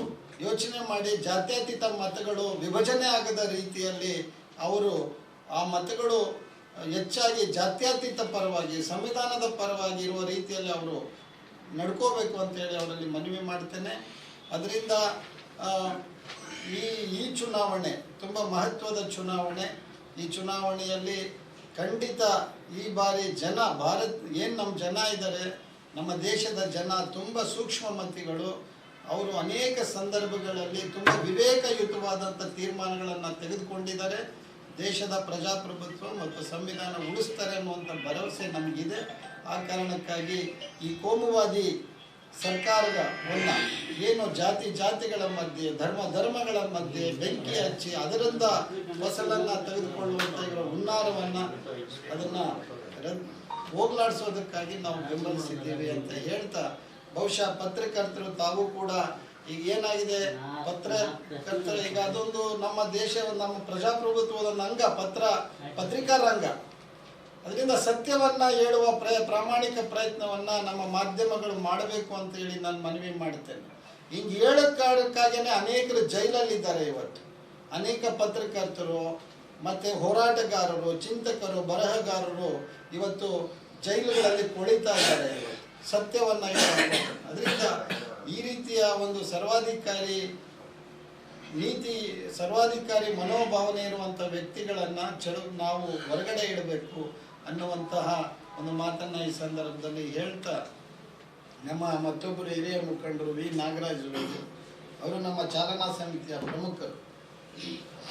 Speaker 3: ಯೋಚನೆ ಮಾಡಿ ಜಾತ್ಯತೀತ ಮತಗಳು ವಿಭಜನೆ ಆಗದ ರೀತಿಯಲ್ಲಿ ಅವರು ಆ ಮತಗಳು ಹೆಚ್ಚಾಗಿ ಜಾತ್ಯತೀತ ಪರವಾಗಿ, ಸಂವಿಧಾನದ ಪರವಾಗಿ ಇರುವ ರೀತಿಯಲ್ಲಿ ಅವರು ನಡ್ಕೋಬೇಕು ಅಂತೇಳಿ ಅವರಲ್ಲಿ ಮನವಿ ಮಾಡ್ತೇನೆ. ಅದರಿಂದ ಈ ಈ ಚುನಾವಣೆ ತುಂಬ ಮಹತ್ವದ ಚುನಾವಣೆ. ಈ ಚುನಾವಣೆಯಲ್ಲಿ ಖಂಡಿತ ಈ ಬಾರಿ ಜನ, ಭಾರತ್, ಏನು ನಮ್ಮ ಜನ ಇದ್ದಾರೆ ನಮ್ಮ ದೇಶದ ಜನ ತುಂಬ ಸೂಕ್ಷ್ಮಮತಿಗಳು ಅವರು ಅನೇಕ ಸಂದರ್ಭಗಳಲ್ಲಿ ತುಂಬ ವಿವೇಕಯುತವಾದಂಥ ತೀರ್ಮಾನಗಳನ್ನು ತೆಗೆದುಕೊಂಡಿದ್ದಾರೆ. ದೇಶದ ಪ್ರಜಾಪ್ರಭುತ್ವ ಮತ್ತು ಸಂವಿಧಾನ ಉಳಿಸ್ತಾರೆ ಅನ್ನುವಂಥ ಭರವಸೆ ನಮಗಿದೆ. ಆ ಕಾರಣಕ್ಕಾಗಿ ಈ ಕೋಮುವಾದಿ ಸರ್ಕಾರದ ಒನ್ನ ಏನು ಜಾತಿ ಜಾತಿಗಳ ಮಧ್ಯೆ, ಧರ್ಮ ಧರ್ಮಗಳ ಮಧ್ಯೆ ಬೆಂಕಿ ಹಚ್ಚಿ ಅದರಿಂದ ಫಸಲನ್ನು ತೆಗೆದುಕೊಳ್ಳುವಂಥ ಇವರ ಹುನ್ನಾರವನ್ನು ಅದನ್ನ ಹೋಗ್ಲಾಡಿಸೋದಕ್ಕಾಗಿ ನಾವು ಬೆಂಬಲಿಸಿದ್ದೇವೆ ಅಂತ ಹೇಳ್ತಾ, ಬಹುಶಃ ಪತ್ರಕರ್ತರು ತಾವು ಕೂಡ ಈಗ ಏನಾಗಿದೆ? ಪತ್ರಕರ್ತರ ಈಗ ಅದೊಂದು ನಮ್ಮ ದೇಶ ನಮ್ಮ ಪ್ರಜಾಪ್ರಭುತ್ವದ ಒಂದು ಅಂಗ ಪತ್ರ ಪತ್ರಿಕಾ ರಂಗ ಅದರಿಂದ ಸತ್ಯವನ್ನ ಹೇಳುವ ಪ್ರ ಪ್ರಾಮಾಣಿಕ ಪ್ರಯತ್ನವನ್ನ ನಮ್ಮ ಮಾಧ್ಯಮಗಳು ಮಾಡಬೇಕು ಅಂತ ಹೇಳಿ ನಾನು ಮನವಿ ಮಾಡ್ತೇನೆ. ಹಿಂಗೆ ಹೇಳಕ್ಕಾಗೇನೆ ಅನೇಕರು ಜೈಲಲ್ಲಿದ್ದಾರೆ ಇವತ್ತು. ಅನೇಕ ಪತ್ರಕರ್ತರು ಮತ್ತೆ ಹೋರಾಟಗಾರರು ಚಿಂತಕರು ಬರಹಗಾರರು ಇವತ್ತು ಜೈಲುಗಳಲ್ಲಿ ಕುಳಿತಾ ಇದ್ದಾರೆ. ಸತ್ಯವನ್ನ ಅದರಿಂದ ಈ ರೀತಿಯ ಒಂದು ಸರ್ವಾಧಿಕಾರಿ ನೀತಿ ಸರ್ವಾಧಿಕಾರಿ ಮನೋಭಾವನೆ ಇರುವಂಥ ವ್ಯಕ್ತಿಗಳನ್ನು ಚಳು ನಾವು ಹೊರಗಡೆ ಇಡಬೇಕು ಅನ್ನುವಂತಹ ಒಂದು ಮಾತನ್ನ ಈ ಸಂದರ್ಭದಲ್ಲಿ ಹೇಳ್ತಾ ನಮ್ಮ ಮತ್ತೊಬ್ಬರು ಹಿರಿಯ ಮುಖಂಡರು ವಿ. ನಾಗರಾಜ್ ಅವರು ನಮ್ಮ ಚಾಲನಾ ಸಮಿತಿಯ ಪ್ರಮುಖರು.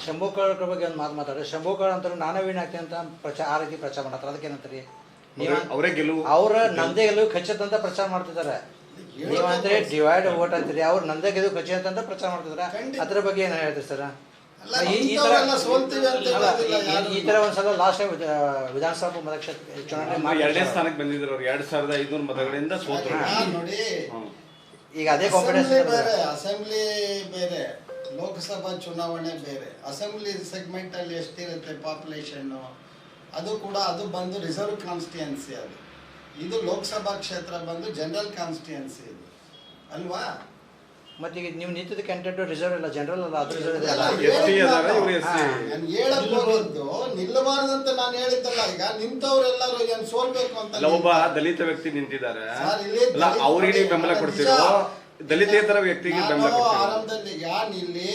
Speaker 4: ಶಂಭುಕಾಳ ಬಗ್ಗೆ ಒಂದು ಮಾತು ಮಾತಾಡ್ರಿ. ಶಂಭುಕಳ ಅಂತ ನಾನೇ ಆಗ್ತೀನಿ ಅಂತ ಪ್ರಚಾರ ಆ ರೀತಿ ಪ್ರಚಾರ ಮಾಡತ್ತಾರೆ ಅದಕ್ಕೆ ಏನಂತಾರೆ?
Speaker 5: ಅವರೇ ಗೆಲುವು.
Speaker 4: ಅವ್ರ ನಂದೇ ಗೆಲುವು ಖಚಿತ ಅಂತ ಪ್ರಚಾರ ಮಾಡ್ತಿದ್ದಾರೆ. ನೀವು ಅಂದ್ರೆ ಡಿವೈಡ್ ವೋಟ್ ಅಂತೀರಿ. ಅವ್ರು ನಂದೇ ಗೆದ್ದು ಖಚಿತ ಅಂತ ಪ್ರಚಾರ ಮಾಡ್ತಿದ್ರ. ಅದ್ರ ಬಗ್ಗೆ ಏನು ಹೇಳ್ತೀರಿ ಸರ್? ಈ ತರ ಈ- ತರ ಒಂದ್ಸಲ ಲಾಸ್ಟ್ ಟೈಮ್ ವಿಧಾನಸಭಾ ಮತಕ್ಷೇತ್ರ ಚುನಾವಣೆ
Speaker 5: ಎರಡನೇ ಸ್ಥಾನಕ್ಕೆ ಬಂದಿದ್ರು ಅವ್ರು. ಎರಡ್ ಸಾವಿರದ ಐನೂರು ಮತಗಳಿಂದ ಸೋತರು.
Speaker 3: ಈಗ ನೋಡಿ
Speaker 4: ಈಗ ಅದೇ ಕಾನ್ಫಿಡೆನ್ಸ್
Speaker 3: ಬೇರೆ ಅಸೆಂಬ್ಲಿ ಬೇರೆ ಲೋಕಸಭಾ ಚುನಾವಣೆ ಬೇರೆ. ಅಸೆಂಬ್ಲಿ ಸೆಗ್ಮೆಂಟ್ ಅಲ್ಲಿ ಎಷ್ಟಿರುತ್ತೆ ಪಾಪ್ಯುಲೇಷನ್ ಅದು ಕೂಡ ಅದು ಬಂದು ರಿಸರ್ವ್ ಕಾನ್ಸ್ಟಿಟ್ಯೂನ್ಸಿ ಅದು. ಇದು ಲೋಕಸಭಾ ಕ್ಷೇತ್ರ ಬಂದು ಜನರಲ್ ಕಾನ್ಸ್ಟಿಟ್ಯೂನ್ಸಿ ಇದು. ಅಲ್ವಾ?
Speaker 4: ಮತ್ತೆ ಈಗ ನೀವು ನಿಂತಿದ್ದ ಕ್ಯಾಂಡಿಡೇಟ್ ರಿಸರ್ವ್ ಇಲ್ಲ ಜನರಲ್ ಅಲ್ಲ ಅದು ರಿಸರ್ವ್ ಇದೆ ಅಲ್ಲ.
Speaker 3: ನಾನು ಹೇಳಕ್ ನಿಲ್ಲಬಾರದಂತ ನಾನು ಹೇಳಿದ್ದಲ್ಲ ಈಗ ನಿಂತವ್ರೆಲ್ಲರೂ ಏನ್ ಸೋಲ್ಬೇಕು ಅಂತ
Speaker 5: ಅಲ್ಲ ಒಬ್ಬ ದಲಿತ ವ್ಯಕ್ತಿ ನಿಂತಿದ್ದಾರೆ.
Speaker 3: ಸರ್, ಇಲ್ಲಿ
Speaker 5: ಅಲ್ಲ
Speaker 3: ದಲಿತ
Speaker 5: ಅವ್ರಿಗೆ ನೀವು ಬೆಂಬಲ ಕೊಡ್ತೀರೋ ದಲಿತೇತರ ವ್ಯಕ್ತಿಗೆ ಬೆಂಬಲ ಕೊಡ್ತೀರೋ.
Speaker 3: ಆರಂಭದಲ್ಲಿ ಯಾನ್ ಇಲ್ಲಿ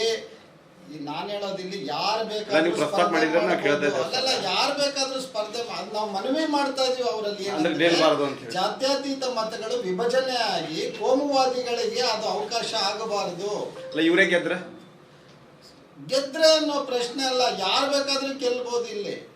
Speaker 3: ನಾನ್ ಹೇಳೋದಿಲ್ಲಿ ಯಾರು ಬೇಕಾದ್ರೂ
Speaker 5: ಪ್ರಸ್ತಾಪ ಮಾಡಿದ್ರೆ ಕೇಳ್ತಾ
Speaker 3: ಯಾರು ಬೇಕಾದ್ರೂ ಸ್ಪರ್ಧೆ ನಾವು ಮನವಿ ಮಾಡ್ತಾ ಇದೀವಿ ಅವರಲ್ಲಿ. ಜಾತ್ಯತೀತ ಮತಗಳು ವಿಭಜನೆ ಆಗಿ ಕೋಮುವಾದಿಗಳಿಗೆ ಅದು ಅವಕಾಶ ಆಗಬಾರದು.
Speaker 5: ಇವರೇ ಗೆದ್ರೆ?
Speaker 3: ಗೆದ್ರೆ ಅನ್ನೋ ಪ್ರಶ್ನೆ ಅಲ್ಲ ಯಾರು ಬೇಕಾದ್ರೂ ಗೆಲ್ಬಹುದು ಇಲ್ಲಿ.